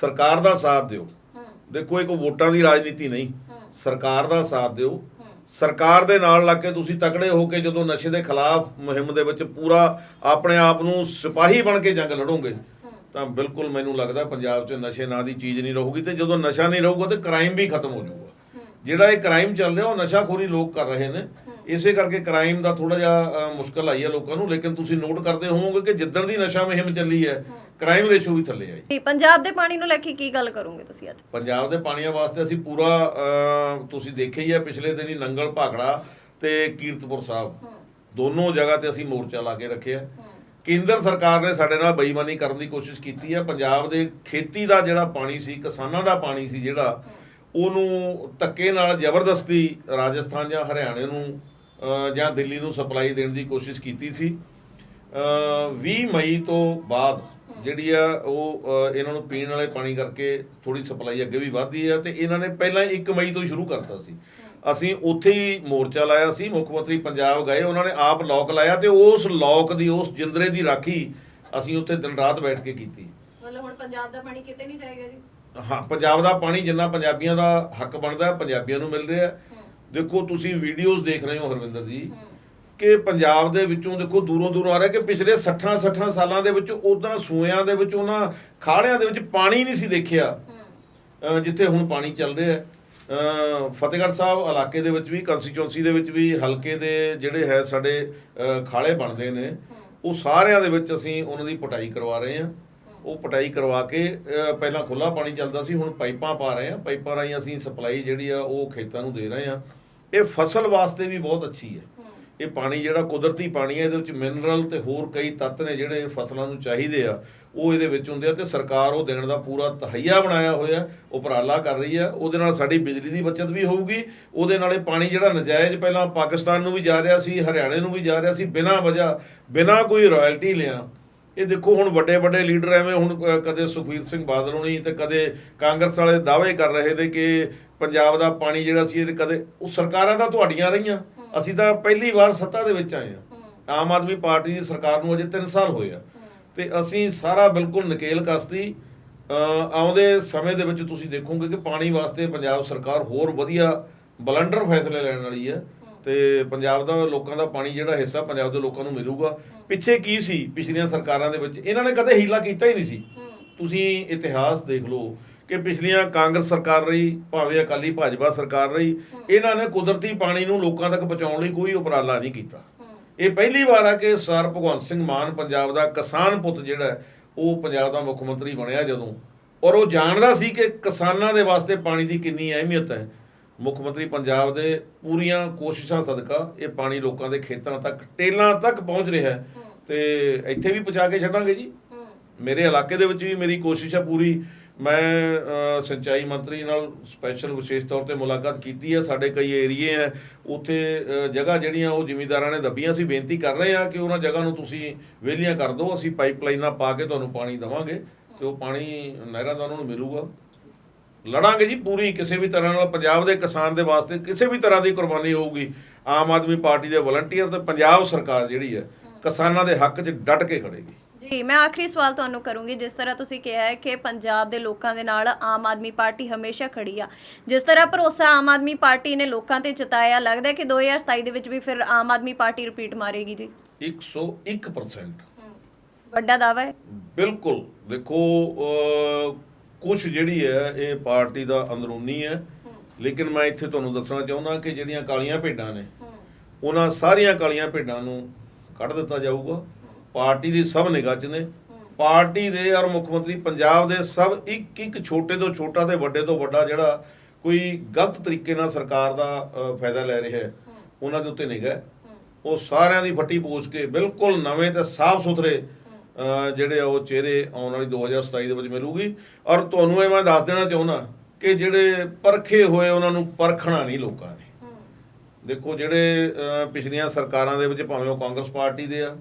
ਸਰਕਾਰ ਦਾ ਸਾਥ ਦਿਓ। ਦੇਖੋ ਇਹ ਕੋਈ ਵੋਟਾਂ ਦੀ ਰਾਜਨੀਤੀ ਨਹੀਂ, ਸਰਕਾਰ ਦਾ ਸਾਥ ਦਿਓ। ਸਰਕਾਰ ਦੇ ਨਾਲ ਲੱਗ ਕੇ ਤੁਸੀਂ ਤਕੜੇ ਹੋ ਕੇ ਜਦੋਂ ਨਸ਼ੇ ਦੇ ਖਿਲਾਫ ਮੁਹਿੰਮ ਦੇ ਵਿੱਚ ਪੂਰਾ ਆਪਣੇ ਆਪ ਨੂੰ ਸਿਪਾਹੀ ਬਣ ਕੇ ਜੰਗ ਲੜੋਗੇ ਤਾਂ ਬਿਲਕੁਲ ਮੈਨੂੰ ਲੱਗਦਾ ਪੰਜਾਬ 'ਚ ਨਸ਼ੇ ਨਾਂ ਦੀ ਚੀਜ਼ ਨਹੀਂ ਰਹੂਗੀ ਤੇ ਜਦੋਂ ਨਸ਼ਾ ਨਹੀਂ ਰਹੂਗਾ ਤੇ ਕ੍ਰਾਈਮ ਵੀ ਖਤਮ ਹੋ ਜਾਊਗਾ। ਜਿਹੜਾ ਇਹ ਕ੍ਰਾਈਮ ਚੱਲ ਰਿਹਾ ਉਹ ਨਸ਼ਾਖੋਰੀ ਲੋਕ ਕਰ ਰਹੇ ਨੇ। ਇਸੇ ਕਰਕੇ ਕ੍ਰਾਈਮ ਦਾ ਥੋੜਾ ਜਿਹਾ ਮੁਸ਼ਕਲ ਆਈ ਹੈ ਲੋਕਾਂ ਨੂੰ ਲੇਕਿਨ ਤੁਸੀਂ ਨੋਟ ਕਰਦੇ ਹੋਵੋਗੇ ਕਿ ਜਿੱਦਣ ਦੀ ਨਸ਼ਾ ਮੁਹਿੰਮ ਚੱਲੀ ਹੈ ਕ੍ਰਾਈਮ ਰੇਸ਼ੋ ਵੀ ਥੱਲੇ ਆਈ। ਜੀ ਪੰਜਾਬ ਦੇ ਪਾਣੀ ਨੂੰ ਲੈ ਕੇ ਕੀ ਗੱਲ ਕਰੋਗੇ ਤੁਸੀਂ ਅੱਜ? ਪੰਜਾਬ ਦੇ ਪਾਣੀਆਂ ਵਾਸਤੇ ਅਸੀਂ ਪੂਰਾ ਤੁਸੀਂ ਦੇਖਿਆ ਹੀ ਹੈ ਪਿਛਲੇ ਦਿਨੀ ਨੰਗਲ ਭਾਖੜਾ ਤੇ ਕੀਰਤਪੁਰ ਸਾਹਿਬ। ਦੋਨੋਂ ਜਗ੍ਹਾ ਤੇ ਅਸੀਂ ਮੋਰਚਾ ਲਾ ਕੇ ਰੱਖਿਆ। ਕੇਂਦਰ ਸਰਕਾਰ ਨੇ ਸਾਡੇ ਨਾਲ ਬੇਈਮਾਨੀ ਕਰਨ ਦੀ ਕੋਸ਼ਿਸ਼ ਕੀਤੀ ਹੈ। ਪੰਜਾਬ ਦੇ ਖੇਤੀ ਦਾ ਜਿਹੜਾ ਪਾਣੀ ਸੀ ਕਿਸਾਨਾਂ ਦਾ ਪਾਣੀ ਸੀ ਜਿਹੜਾ ਉਹਨੂੰ ਧੱਕੇ ਨਾਲ ਜ਼ਬਰਦਸਤੀ ਰਾਜਸਥਾਨ ਜਾਂ ਹਰਿਆਣੇ ਨੂੰ ਜਾਂ ਦਿੱਲੀ ਨੂੰ ਸਪਲਾਈ ਦੇਣ ਦੀ ਕੋਸ਼ਿਸ਼ ਕੀਤੀ ਸੀ। ਅ, 20 ਮਈ ਤੋਂ ਬਾਅਦ ਜਿਹੜੀ ਆ ਉਹ ਇਹਨਾਂ ਨੂੰ ਪੀਣ ਵਾਲੇ ਪਾਣੀ ਕਰਕੇ ਥੋੜੀ ਸਪਲਾਈ ਅੱਗੇ ਵੀ ਵਧਦੀ ਆ ਤੇ ਇਹਨਾਂ ਨੇ ਪਹਿਲਾਂ 1 ਮਈ ਤੋਂ ਹੀ ਸ਼ੁਰੂ ਕਰਤਾ ਸੀ। ਅਸੀਂ ਉੱਥੇ ਹੀ ਮੋਰਚਾ ਲਾਇਆ ਸੀ ਮੁੱਖ ਮੰਤਰੀ ਪੰਜਾਬ ਗਏ ਉਹਨਾਂ ਨੇ ਆਪ ਲੋਕ ਲਾਇਆ ਤੇ ਉਸ ਲੋਕ ਦੀ ਉਸ ਜਿੰਦਰੇ ਦੀ ਰਾਖੀ ਅਸੀਂ ਉੱਥੇ ਦਿਨ ਰਾਤ ਬੈਠ ਕੇ ਕੀਤੀ। ਮਤਲਬ ਹੁਣ ਪੰਜਾਬ ਦਾ ਪਾਣੀ ਕਿਤੇ ਨਹੀਂ ਜਾਏਗਾ ਜੀ? ਹਾਂ ਪੰਜਾਬ ਦਾ ਪਾਣੀ ਜਿੰਨਾ ਪੰਜਾਬੀਆਂ ਦਾ ਹੱਕ ਬਣਦਾ ਪੰਜਾਬੀਆਂ ਨੂੰ ਮਿਲ ਰਿਹਾ। ਦੇਖੋ ਤੁਸੀਂ ਵੀਡੀਓਜ਼ ਦੇਖ ਰਹੇ ਹੋ ਹਰਵਿੰਦਰ ਜੀ ਕਿ ਪੰਜਾਬ ਦੇ ਵਿੱਚੋਂ ਦੇਖੋ ਦੂਰੋਂ ਦੂਰੋਂ ਆ ਰਿਹਾ ਕਿ ਪਿਛਲੇ 60 60 ਸਾਲਾਂ ਦੇ ਵਿੱਚ ਉਦਾਂ ਸੂਇਆਂ ਦੇ ਵਿੱਚ ਉਹਨਾਂ ਖਾਲਿਆਂ ਦੇ ਵਿੱਚ ਪਾਣੀ ਨਹੀਂ ਸੀ ਦੇਖਿਆ। ਜਿੱਥੇ ਹੁਣ ਪਾਣੀ ਚੱਲ ਰਿਹਾ। ਹੈ ਫਤਿਹਗੜ੍ਹ ਸਾਹਿਬ ਇਲਾਕੇ ਦੇ ਵਿੱਚ ਵੀ ਕੰਸਟੀਚੁਐਂਸੀ ਦੇ ਵਿੱਚ ਵੀ ਹਲਕੇ ਦੇ ਜਿਹੜੇ ਹੈ ਸਾਡੇ ਖਾਲੇ ਬਣਦੇ ਨੇ, ਉਹ ਸਾਰਿਆਂ ਦੇ ਵਿੱਚ ਅਸੀਂ ਉਹਨਾਂ ਦੀ ਪਟਾਈ ਕਰਵਾ ਰਹੇ ਹਾਂ। ਉਹ ਪਟਾਈ ਕਰਵਾ ਕੇ ਪਹਿਲਾਂ ਖੁੱਲਾ ਪਾਣੀ ਚੱਲਦਾ ਸੀ, ਹੁਣ ਪਾਈਪਾਂ ਪਾ ਰਹੇ ਹਾਂ। ਪਾਈਪਾਂ ਰਾਹੀਂ ਅਸੀਂ ਸਪਲਾਈ ਜਿਹੜੀ ਆ, ਉਹ ਖੇਤਾਂ ਨੂੰ ਦੇ ਰਹੇ ਹਾਂ। ਇਹ ਫਸਲ ਵਾਸਤੇ ਵੀ ਬਹੁਤ ਅੱਛੀ ਹੈ। ਇਹ ਪਾਣੀ ਜਿਹੜਾ ਕੁਦਰਤੀ ਪਾਣੀ ਹੈ, ਇਹਦੇ ਵਿੱਚ ਮਿਨਰਲ ਤੇ ਹੋਰ ਕਈ ਤੱਤ ਨੇ ਜਿਹੜੇ ਫਸਲਾਂ ਨੂੰ ਚਾਹੀਦੇ ਆ, ਉਹ ਇਹਦੇ ਵਿੱਚ ਹੁੰਦੇ ਆ ਤੇ ਸਰਕਾਰ ਉਹ ਦੇਣ ਦਾ ਪੂਰਾ ਤਹਈਆ ਬਣਾਇਆ ਹੋਇਆ, ਉਪਰਾਲਾ ਕਰ ਰਹੀ ਆ। ਉਹਦੇ ਨਾਲ ਸਾਡੀ ਬਿਜਲੀ ਦੀ ਬਚਤ ਵੀ ਹੋਊਗੀ। ਉਹਦੇ ਨਾਲ ਇਹ ਪਾਣੀ ਜਿਹੜਾ ਨਜਾਇਜ਼ ਪਹਿਲਾਂ ਪਾਕਿਸਤਾਨ ਨੂੰ ਵੀ ਜਾ ਰਿਹਾ ਸੀ, ਹਰਿਆਣੇ ਨੂੰ ਵੀ ਜਾ ਰਿਹਾ ਸੀ, ਬਿਨਾਂ ਵਜ੍ਹਾ, ਬਿਨਾਂ ਕੋਈ ਰਾਇਲਟੀ ਲਿਆ। ਇਹ ਦੇਖੋ ਹੁਣ ਵੱਡੇ ਵੱਡੇ ਲੀਡਰ ਐਵੇਂ ਹੁਣ ਕਦੇ ਸੁਖਬੀਰ ਸਿੰਘ ਬਾਦਲ ਹੋਣੀ ਤੇ ਕਦੇ ਕਾਂਗਰਸ ਵਾਲੇ ਦਾਅਵੇ ਕਰ ਰਹੇ ਨੇ ਕਿ ਪੰਜਾਬ ਦਾ ਪਾਣੀ ਜਿਹੜਾ ਸੀ, ਇਹ ਕਦੇ, ਉਹ ਸਰਕਾਰਾਂ ਤਾਂ ਤੁਹਾਡੀਆਂ ਰਹੀਆਂ। ਅਸੀਂ ਤਾਂ ਪਹਿਲੀ ਵਾਰ ਸੱਤਾ ਦੇ ਵਿੱਚ ਆਏ ਆ ਆਮ ਆਦਮੀ ਪਾਰਟੀ ਦੀ ਸਰਕਾਰ ਨੂੰ ਅਜੇ 3 ਸਾਲ ਹੋਏ ਆ। ਤੇ ਅਸੀਂ ਸਾਰਾ ਬਿਲਕੁਲ ਨਕੇਲ ਕਸਤੀ। ਆਉਂਦੇ ਸਮੇਂ ਦੇ ਵਿੱਚ ਤੁਸੀਂ ਦੇਖੋਗੇ ਕਿ ਪਾਣੀ ਵਾਸਤੇ ਪੰਜਾਬ ਸਰਕਾਰ ਹੋਰ ਵਧੀਆ ਬਲੰਡਰ ਫੈਸਲੇ ਲੈਣ ਵਾਲੀ ਹੈ। ਤੇ ਪੰਜਾਬ ਦਾ ਲੋਕਾਂ ਦਾ ਪਾਣੀ ਜਿਹੜਾ ਹਿੱਸਾ ਪੰਜਾਬ ਦੇ ਲੋਕਾਂ ਨੂੰ ਮਿਲੂਗਾ। ਪਿੱਛੇ ਕੀ ਸੀ ਪਿਛਲੀਆਂ ਸਰਕਾਰਾਂ ਦੇ ਵਿੱਚ? ਇਹਨਾਂ ਨੇ ਕਦੇ ਹੀਲਾ ਕੀਤਾ ਹੀ ਨਹੀਂ ਸੀ। ਤੁਸੀਂ ਇਤਿਹਾਸ ਦੇਖ ਲਓ। ਕਿ ਪਿਛਲੀਆਂ ਕਾਂਗਰਸ ਸਰਕਾਰ ਰਹੀ ਭਾਵੇਂ ਅਕਾਲੀ ਭਾਜਪਾ ਸਰਕਾਰ ਰਹੀ ਇਹਨਾਂ ਨੇ ਕੁਦਰਤੀ ਪਾਣੀ ਨੂੰ ਲੋਕਾਂ ਤੱਕ ਪਹੁੰਚਾਉਣ ਲਈ ਕੋਈ ਉਪਰਾਲਾ ਨਹੀਂ ਕੀਤਾ। ਇਹ ਪਹਿਲੀ ਵਾਰ ਆ ਕਿ ਸਰ ਭਗਵੰਤ ਸਿੰਘ ਮਾਨ ਪੰਜਾਬ ਦਾ ਕਿਸਾਨ ਪੁੱਤ ਜਿਹੜਾ ਉਹ ਪੰਜਾਬ ਦਾ ਮੁੱਖ ਮੰਤਰੀ ਬਣਿਆ ਜਦੋਂ। ਔਰ ਉਹ ਜਾਣਦਾ ਸੀ ਕਿ ਕਿਸਾਨਾਂ ਦੇ ਵਾਸਤੇ ਪਾਣੀ ਦੀ ਕਿੰਨੀ ਅਹਿਮੀਅਤ ਹੈ। ਮੁੱਖ ਮੰਤਰੀ ਪੰਜਾਬ ਦੇ ਪੂਰੀਆਂ ਕੋਸ਼ਿਸ਼ਾਂ ਸਦਕਾ ਇਹ ਪਾਣੀ ਲੋਕਾਂ ਦੇ ਖੇਤਾਂ ਤੱਕ ਟੇਲਾਂ ਤੱਕ ਪਹੁੰਚ ਰਿਹਾ ਹੈ। ਤੇ ਇੱਥੇ ਵੀ ਪਹੁੰਚਾ ਕੇ ਛੱਡਾਂਗੇ ਜੀ। ਮੇਰੇ ਇਲਾਕੇ ਦੇ ਵਿੱਚ ਵੀ ਮੇਰੀ ਕੋਸ਼ਿਸ਼ ਹੈ ਪੂਰੀ ਮੈਂ ਸਿੰਚਾਈ ਮੰਤਰੀ ਨਾਲ ਸਪੈਸ਼ਲ ਵਿਸ਼ੇਸ਼ ਤੌਰ ਤੇ ਮੁਲਾਕਾਤ ਕੀਤੀ ਹੈ। ਸਾਡੇ ਕਈ ਏਰੀਏ ਹੈ, ਉੱਥੇ ਜਗ੍ਹਾ ਜਿਹੜੀਆਂ ਉਹ ਜ਼ਿਮੀਂਦਾਰਾਂ ਨੇ ਦੱਬੀਆਂ। ਸੀ ਬੇਨਤੀ ਕਰ ਰਹੇ ਆ ਕਿ ਉਹਨਾਂ ਜਗ੍ਹਾ ਨੂੰ ਤੁਸੀਂ ਵਿਹਲੀਆਂ ਕਰ ਦਿਓ। ਅਸੀਂ ਪਾਈਪਲਾਈਨਾਂ ਪਾ ਕੇ ਤੁਹਾਨੂੰ ਪਾਣੀ ਦੇਵਾਂਗੇ ਤੇ ਉਹ ਪਾਣੀ ਨਹਿਰਾਂ ਦਾ ਉਹਨਾਂ ਨੂੰ ਮਿਲੂਗਾ। ਲੜਾਂਗੇ ਜੀ ਪੂਰੀ ਕਿਸੇ ਵੀ ਤਰ੍ਹਾਂ ਨਾਲ। ਪੰਜਾਬ ਦੇ ਕਿਸਾਨ ਦੇ ਵਾਸਤੇ ਕਿਸੇ ਵੀ ਤਰ੍ਹਾਂ ਦੀ ਕੁਰਬਾਨੀ ਹੋਊਗੀ। ਆਮ ਆਦਮੀ ਪਾਰਟੀ ਦੇ ਵਲੰਟੀਅਰ ਤੇ ਪੰਜਾਬ ਸਰਕਾਰ ਜਿਹੜੀ ਹੈ, ਕਿਸਾਨਾਂ ਦੇ ਹੱਕ 'ਚ ਡਟ ਕੇ ਖੜੇਗੀ। ਜੀ ਮੈਂ ਆਖਰੀ ਸਵਾਲ ਤੁਹਾਨੂੰ ਕਰੂੰਗੀ ਜਿਸ ਤਰ੍ਹਾਂ ਤੁਸੀਂ ਕਿਹਾ ਹੈ ਕਿ ਪੰਜਾਬ ਦੇ ਲੋਕਾਂ ਦੇ ਨਾਲ ਆਮ ਆਦਮੀ ਪਾਰਟੀ ਹਮੇਸ਼ਾ ਖੜੀ ਆ। ਜਿਸ ਤਰ੍ਹਾਂ ਭਰੋਸਾ ਆਮ ਆਦਮੀ ਪਾਰਟੀ ਨੇ ਲੋਕਾਂ ਤੇ ਜਤਾਇਆ ਲੱਗਦਾ ਹੈ ਕਿ 2027 ਦੇ ਵਿੱਚ ਵੀ ਫਿਰ ਆਮ ਆਦਮੀ ਪਾਰਟੀ ਰਿਪੀਟ ਮਾਰੇਗੀ ਜੀ। 101% ਵੱਡਾ ਦਾਅਵਾ ਹੈ। ਬਿਲਕੁਲ। ਦੇਖੋ ਕੁਝ ਜਿਹੜੀ ਹੈ ਇਹ ਪਾਰਟੀ ਦਾ ਅੰਦਰੂਨੀ ਹੈ। ਲੇਕਿਨ ਮੈਂ ਇੱਥੇ ਤੁਹਾਨੂੰ ਦੱਸਣਾ ਚਾਹੁੰਦਾ ਕਿ ਜਿਹੜੀਆਂ ਕਾਲੀਆਂ ਭੇਡਾਂ ਨੇ ਉਹਨਾਂ ਸਾਰੀਆਂ ਕਾਲੀਆਂ ਭੇਡਾਂ ਨੂੰ ਕੱਢ ਦਿੱਤਾ ਜਾਊਗਾ। ਪਾਰਟੀ ਦੀ ਸਭ ਨਿਗਾਹ 'ਚ ਨੇ। ਪਾਰਟੀ ਦੇ ਔਰ ਮੁੱਖ ਮੰਤਰੀ ਪੰਜਾਬ ਦੇ ਸਭ ਇੱਕ ਇੱਕ ਛੋਟੇ ਤੋਂ ਛੋਟਾ ਤੇ ਵੱਡੇ ਤੋਂ ਵੱਡਾ ਜਿਹੜਾ ਕੋਈ ਗਲਤ ਤਰੀਕੇ ਨਾਲ ਸਰਕਾਰ ਦਾ ਫਾਇਦਾ ਲੈ ਰਿਹਾ ਹੈ, ਉਹਨਾਂ ਦੇ ਉੱਤੇ ਨਿਗਾਹ ਉਹ ਸਾਰਿਆਂ ਦੀ ਫੱਟੀ ਪੋਚ ਕੇ ਬਿਲਕੁਲ ਨਵੇਂ ਤੇ ਸਾਫ਼ ਸੁਥਰੇ ਜਿਹੜੇ ਆ ਉਹ ਚਿਹਰੇ ਆਉਣ ਵਾਲੀ 2027 ਦੇ ਵਿੱਚ ਮਿਲੂਗੀ। ਔਰ ਤੁਹਾਨੂੰ ਇਹ ਮੈਂ ਦੱਸ ਦੇਣਾ ਚਾਹੁੰਦਾ ਕਿ ਜਿਹੜੇ ਪਰਖੇ ਹੋਏ ਉਹਨਾਂ ਨੂੰ ਪਰਖਣਾ ਨਹੀਂ ਲੋਕਾਂ ਨੇ। ਦੇਖੋ ਜਿਹੜੇ ਪਿਛਲੀਆਂ ਸਰਕਾਰਾਂ ਦੇ ਵਿੱਚ ਭਾਵੇਂ ਉਹ ਕਾਂਗਰਸ ਪਾਰਟੀ ਦੇ ਆ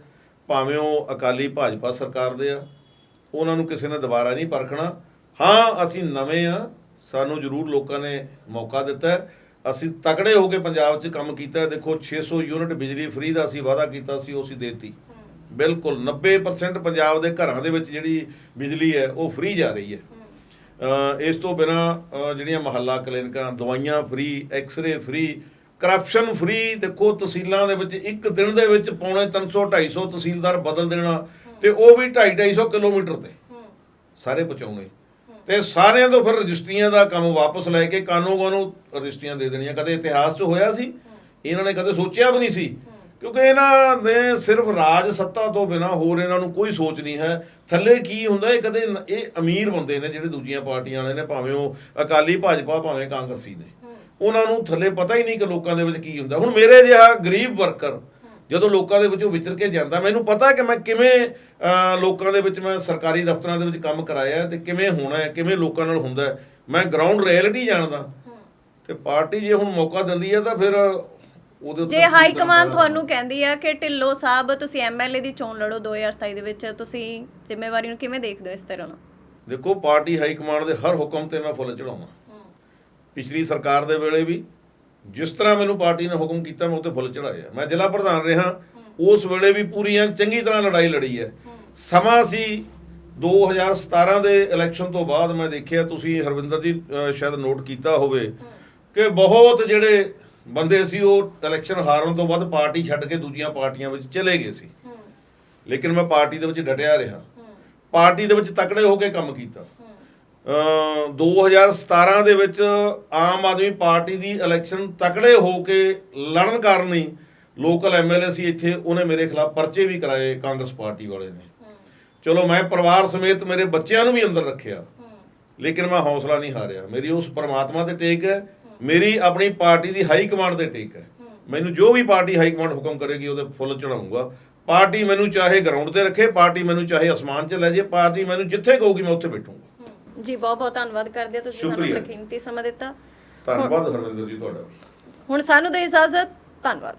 ਭਾਵੇਂ ਉਹ ਅਕਾਲੀ ਭਾਜਪਾ ਸਰਕਾਰ ਦੇ ਆ, ਉਹਨਾਂ ਨੂੰ ਕਿਸੇ ਨੇ ਦੁਬਾਰਾ ਨਹੀਂ ਪਰਖਣਾ। ਹਾਂ, ਅਸੀਂ ਨਵੇਂ ਆ, ਸਾਨੂੰ ਜ਼ਰੂਰ ਲੋਕਾਂ ਨੇ ਮੌਕਾ ਦਿੱਤਾ ਅਸੀਂ ਤਕੜੇ ਹੋ ਕੇ ਪੰਜਾਬ 'ਚ ਕੰਮ ਕੀਤਾ ਹੈ। ਦੇਖੋ 600 ਯੂਨਿਟ ਬਿਜਲੀ ਫ੍ਰੀ ਦਾ ਅਸੀਂ ਵਾਅਦਾ ਕੀਤਾ ਸੀ, ਉਹ ਅਸੀਂ ਦੇਤੀ। ਬਿਲਕੁਲ 90% ਪੰਜਾਬ ਦੇ ਘਰਾਂ ਦੇ ਵਿੱਚ ਜਿਹੜੀ ਬਿਜਲੀ ਹੈ, ਉਹ ਫ੍ਰੀ ਜਾ ਰਹੀ ਹੈ। ਇਸ ਤੋਂ ਬਿਨਾ ਜਿਹੜੀਆਂ ਮਹੱਲਾ ਕਲੀਨਿਕਾਂ, ਦਵਾਈਆਂ free, x ray free corruption free ਦੇਖੋ ਤਹਿਸੀਲਾਂ ਦੇ ਵਿੱਚ ਇੱਕ ਦਿਨ ਦੇ ਵਿੱਚ ਪੌਣੇ 300 250 ਤਹਿਸੀਲਦਾਰ ਬਦਲ ਦੇਣਾ ਤੇ ਉਹ ਵੀ 250 250 ਕਿਲੋਮੀਟਰ ਤੇ। ਸਾਰੇ ਪਹੁੰਚਾਉਣੇ ਤੇ ਸਾਰਿਆਂ ਤੋਂ ਫਿਰ ਰਜਿਸਟਰੀਆਂ ਦਾ ਕੰਮ ਵਾਪਸ ਲੈ ਕੇ ਕਾਨੂੰ ਕਾਨੂੰ ਰਜਿਸਟਰੀਆਂ ਦੇ ਦੇਣੀਆਂ। ਕਦੇ ਇਤਿਹਾਸ 'ਚ ਹੋਇਆ ਸੀ, ਇਹਨਾਂ ਨੇ ਕਦੇ ਸੋਚਿਆ ਵੀ ਨਹੀਂ ਸੀ। ਕਿਉਂਕਿ ਇਹਨਾਂ ਨੇ ਸਿਰਫ ਰਾਜ ਸੱਤਾ ਤੋਂ ਬਿਨਾ ਹੋਰ ਇਹਨਾਂ ਨੂੰ ਕੋਈ ਸੋਚ ਨਹੀਂ ਹੈ। ਥੱਲੇ ਕੀ ਹੁੰਦਾ, ਇਹ ਕਦੇ ਇਹ ਅਮੀਰ ਬੰਦੇ ਨੇ ਜਿਹੜੇ ਦੂਜੀਆਂ ਪਾਰਟੀਆਂ ਵਾਲੇ ਨੇ, ਭਾਵੇਂ ਉਹ ਅਕਾਲੀ ਭਾਜਪਾ, ਭਾਵੇਂ ਕਾਂਗਰਸੀ ਨੇ। ਉਹਨਾਂ ਨੂੰ ਥੱਲੇ ਪਤਾ ਹੀ ਨਹੀਂ ਕਿ ਲੋਕਾਂ ਦੇ ਵਿੱਚ ਕੀ ਹੁੰਦਾ। ਹੁਣ ਮੇਰੇ ਜਿਹਾ ਗਰੀਬ ਵਰਕਰ ਜਦੋਂ ਲੋਕਾਂ ਦੇ ਵਿੱਚੋਂ ਵਿਚਰ ਕੇ ਜਾਂਦਾ ਮੈਨੂੰ ਪਤਾ ਕਿ ਮੈਂ ਕਿਵੇਂ ਲੋਕਾਂ ਦੇ ਵਿੱਚ ਮੈਂ ਸਰਕਾਰੀ ਦਫ਼ਤਰਾਂ ਦੇ ਵਿੱਚ ਕੰਮ ਕਰਾਇਆ ਤੇ ਕਿਵੇਂ ਹੋਣਾ ਹੈ ਕਿਵੇਂ ਲੋਕਾਂ ਨਾਲ ਹੁੰਦਾ ਹੈ। ਮੈਂ ਗਰਾਊਂਡ ਰਿਐਲਿਟੀ ਜਾਣਦਾ। ਤੇ ਪਾਰਟੀ ਜੇ ਹੁਣ ਮੌਕਾ ਦਿੰਦੀ ਹੈ ਤਾਂ ਫਿਰ ਉਹਦੇ ਉੱਤੇ ਜੇ ਹਾਈ ਕੀ ਕਮਾਨ ਕਰਨਾ? ਤੁਹਾਨੂੰ ਕਹਿੰਦੀ ਆ ਕਿ ਢਿੱਲੋਂ ਸਾਹਿਬ ਤੁਸੀਂ ਐਮਐਲਏ ਦੀ ਚੋਣ ਲੜੋ 2027 ਦੇ ਵਿੱਚ ਤੁਸੀਂ ਜ਼ਿੰਮੇਵਾਰੀ ਨੂੰ ਕਿਵੇਂ ਦੇਖਦੇ ਹੋ ਇਸ ਤਰ੍ਹਾਂ ਦੇਖੋ ਪਾਰਟੀ ਹਾਈ ਕਮਾਂਡ ਦੇ ਹਰ ਹੁਕਮ ਤੇ ਮੈਂ ਫੁੱਲ ਚੜਾਉਣਾ ਪਿਛਲੀ ਸਰਕਾਰ ਦੇ ਵੇਲੇ ਵੀ ਜਿਸ ਤਰ੍ਹਾਂ ਮੈਨੂੰ ਪਾਰਟੀ ਨੇ ਹੁਕਮ ਕੀਤਾ ਮੈਂ ਉੱਤੇ ਫੁੱਲ ਚੜਾਇਆ ਮੈਂ ਜ਼ਿਲ੍ਹਾ ਪ੍ਰਧਾਨ ਰਿਹਾ। ਉਸ ਵੇਲੇ ਵੀ ਪੂਰੀਆਂ ਚੰਗੀ ਤਰ੍ਹਾਂ ਲੜਾਈ ਲੜੀ ਹੈ। ਸਮਾਂ ਸੀ 2017 ਦੇ ਇਲੈਕਸ਼ਨ ਤੋਂ ਬਾਅਦ ਮੈਂ ਦੇਖਿਆ ਤੁਸੀਂ ਹਰਵਿੰਦਰ ਜੀ ਸ਼ਾਇਦ ਨੋਟ ਕੀਤਾ ਹੋਵੇ ਕਿ ਬਹੁਤ ਜਿਹੜੇ ਬੰਦੇ ਸੀ ਉਹ ਇਲੈਕਸ਼ਨ ਹਾਰਨ ਤੋਂ ਬਾਅਦ ਪਾਰਟੀ ਛੱਡ ਕੇ ਦੂਜੀਆਂ ਪਾਰਟੀਆਂ ਵਿੱਚ ਚਲੇ ਗਏ ਸੀ। ਲੇਕਿਨ ਮੈਂ ਪਾਰਟੀ ਦੇ ਵਿੱਚ ਡਟਿਆ ਰਿਹਾ। ਪਾਰਟੀ ਦੇ ਵਿੱਚ ਤਕੜੇ ਹੋ ਕੇ ਕੰਮ ਕੀਤਾ। 2017 ਦੇ ਵਿੱਚ ਆਮ ਆਦਮੀ ਪਾਰਟੀ ਦੀ ਇਲੈਕਸ਼ਨ ਤਕੜੇ ਹੋ ਕੇ ਲੜਨ ਕਾਰਨ ਹੀ ਲੋਕਲ ਐਮਐਲਏ ਸੀ ਇੱਥੇ ਉਹਨੇ ਮੇਰੇ ਖਿਲਾਫ ਪਰਚੇ ਵੀ ਕਰਾਏ ਕਾਂਗਰਸ ਪਾਰਟੀ ਵਾਲੇ ਨੇ। ਚਲੋ ਮੈਂ ਪਰਿਵਾਰ ਸਮੇਤ ਮੇਰੇ ਬੱਚਿਆਂ ਨੂੰ ਵੀ ਅੰਦਰ ਰੱਖਿਆ। ਲੇਕਿਨ ਮੈਂ ਹੌਸਲਾ ਨਹੀਂ ਹਾਰਿਆ। ਮੇਰੀ ਉਸ ਪਰਮਾਤਮਾ ਤੇ ਟੇਕ ਹੈ। ਮੇਰੀ ਆਪਣੀ ਪਾਰਟੀ ਦੀ ਹਾਈ ਕਮਾਂਡ ਤੇ ਟੇਕ ਹੈ। ਮੈਨੂੰ ਜੋ ਵੀ ਪਾਰਟੀ ਹਾਈ ਕਮਾਂਡ ਹੁਕਮ ਕਰੇਗੀ, ਉਹਦੇ ਫੁੱਲ ਚੜਾਉਂਗਾ ਪਾਰਟੀ ਮੈਨੂੰ ਚਾਹੇ ਗਰਾਊਂਡ ਤੇ ਰੱਖੇ, ਪਾਰਟੀ ਮੈਨੂੰ ਚਾਹੇ ਅਸਮਾਨ 'ਚ ਲੈ ਜੇ ਪਾਰਟੀ ਮੈਨੂੰ ਜਿੱਥੇ ਕਹੂਗੀ ਮੈਂ ਉੱਥੇ ਬੈਠੂੰਗਾ। ਜੀ ਬਹੁਤ ਬਹੁਤ ਧੰਨਵਾਦ ਕਰਦੇ ਹਾਂ ਤੁਸੀਂ ਸਾਨੂੰ ਸ਼ੁਕਰੀਆ। ਆਪਣਾ ਕੀਮਤੀ ਸਮਾਂ ਦਿੱਤਾ। ਧੰਨਵਾਦ ਹਰਵਿੰਦਰ ਜੀ ਤੁਹਾਡਾ। ਹੁਣ ਸਾਨੂੰ ਦੇ ਇਜਾਜ਼ਤ ਧੰਨਵਾਦ।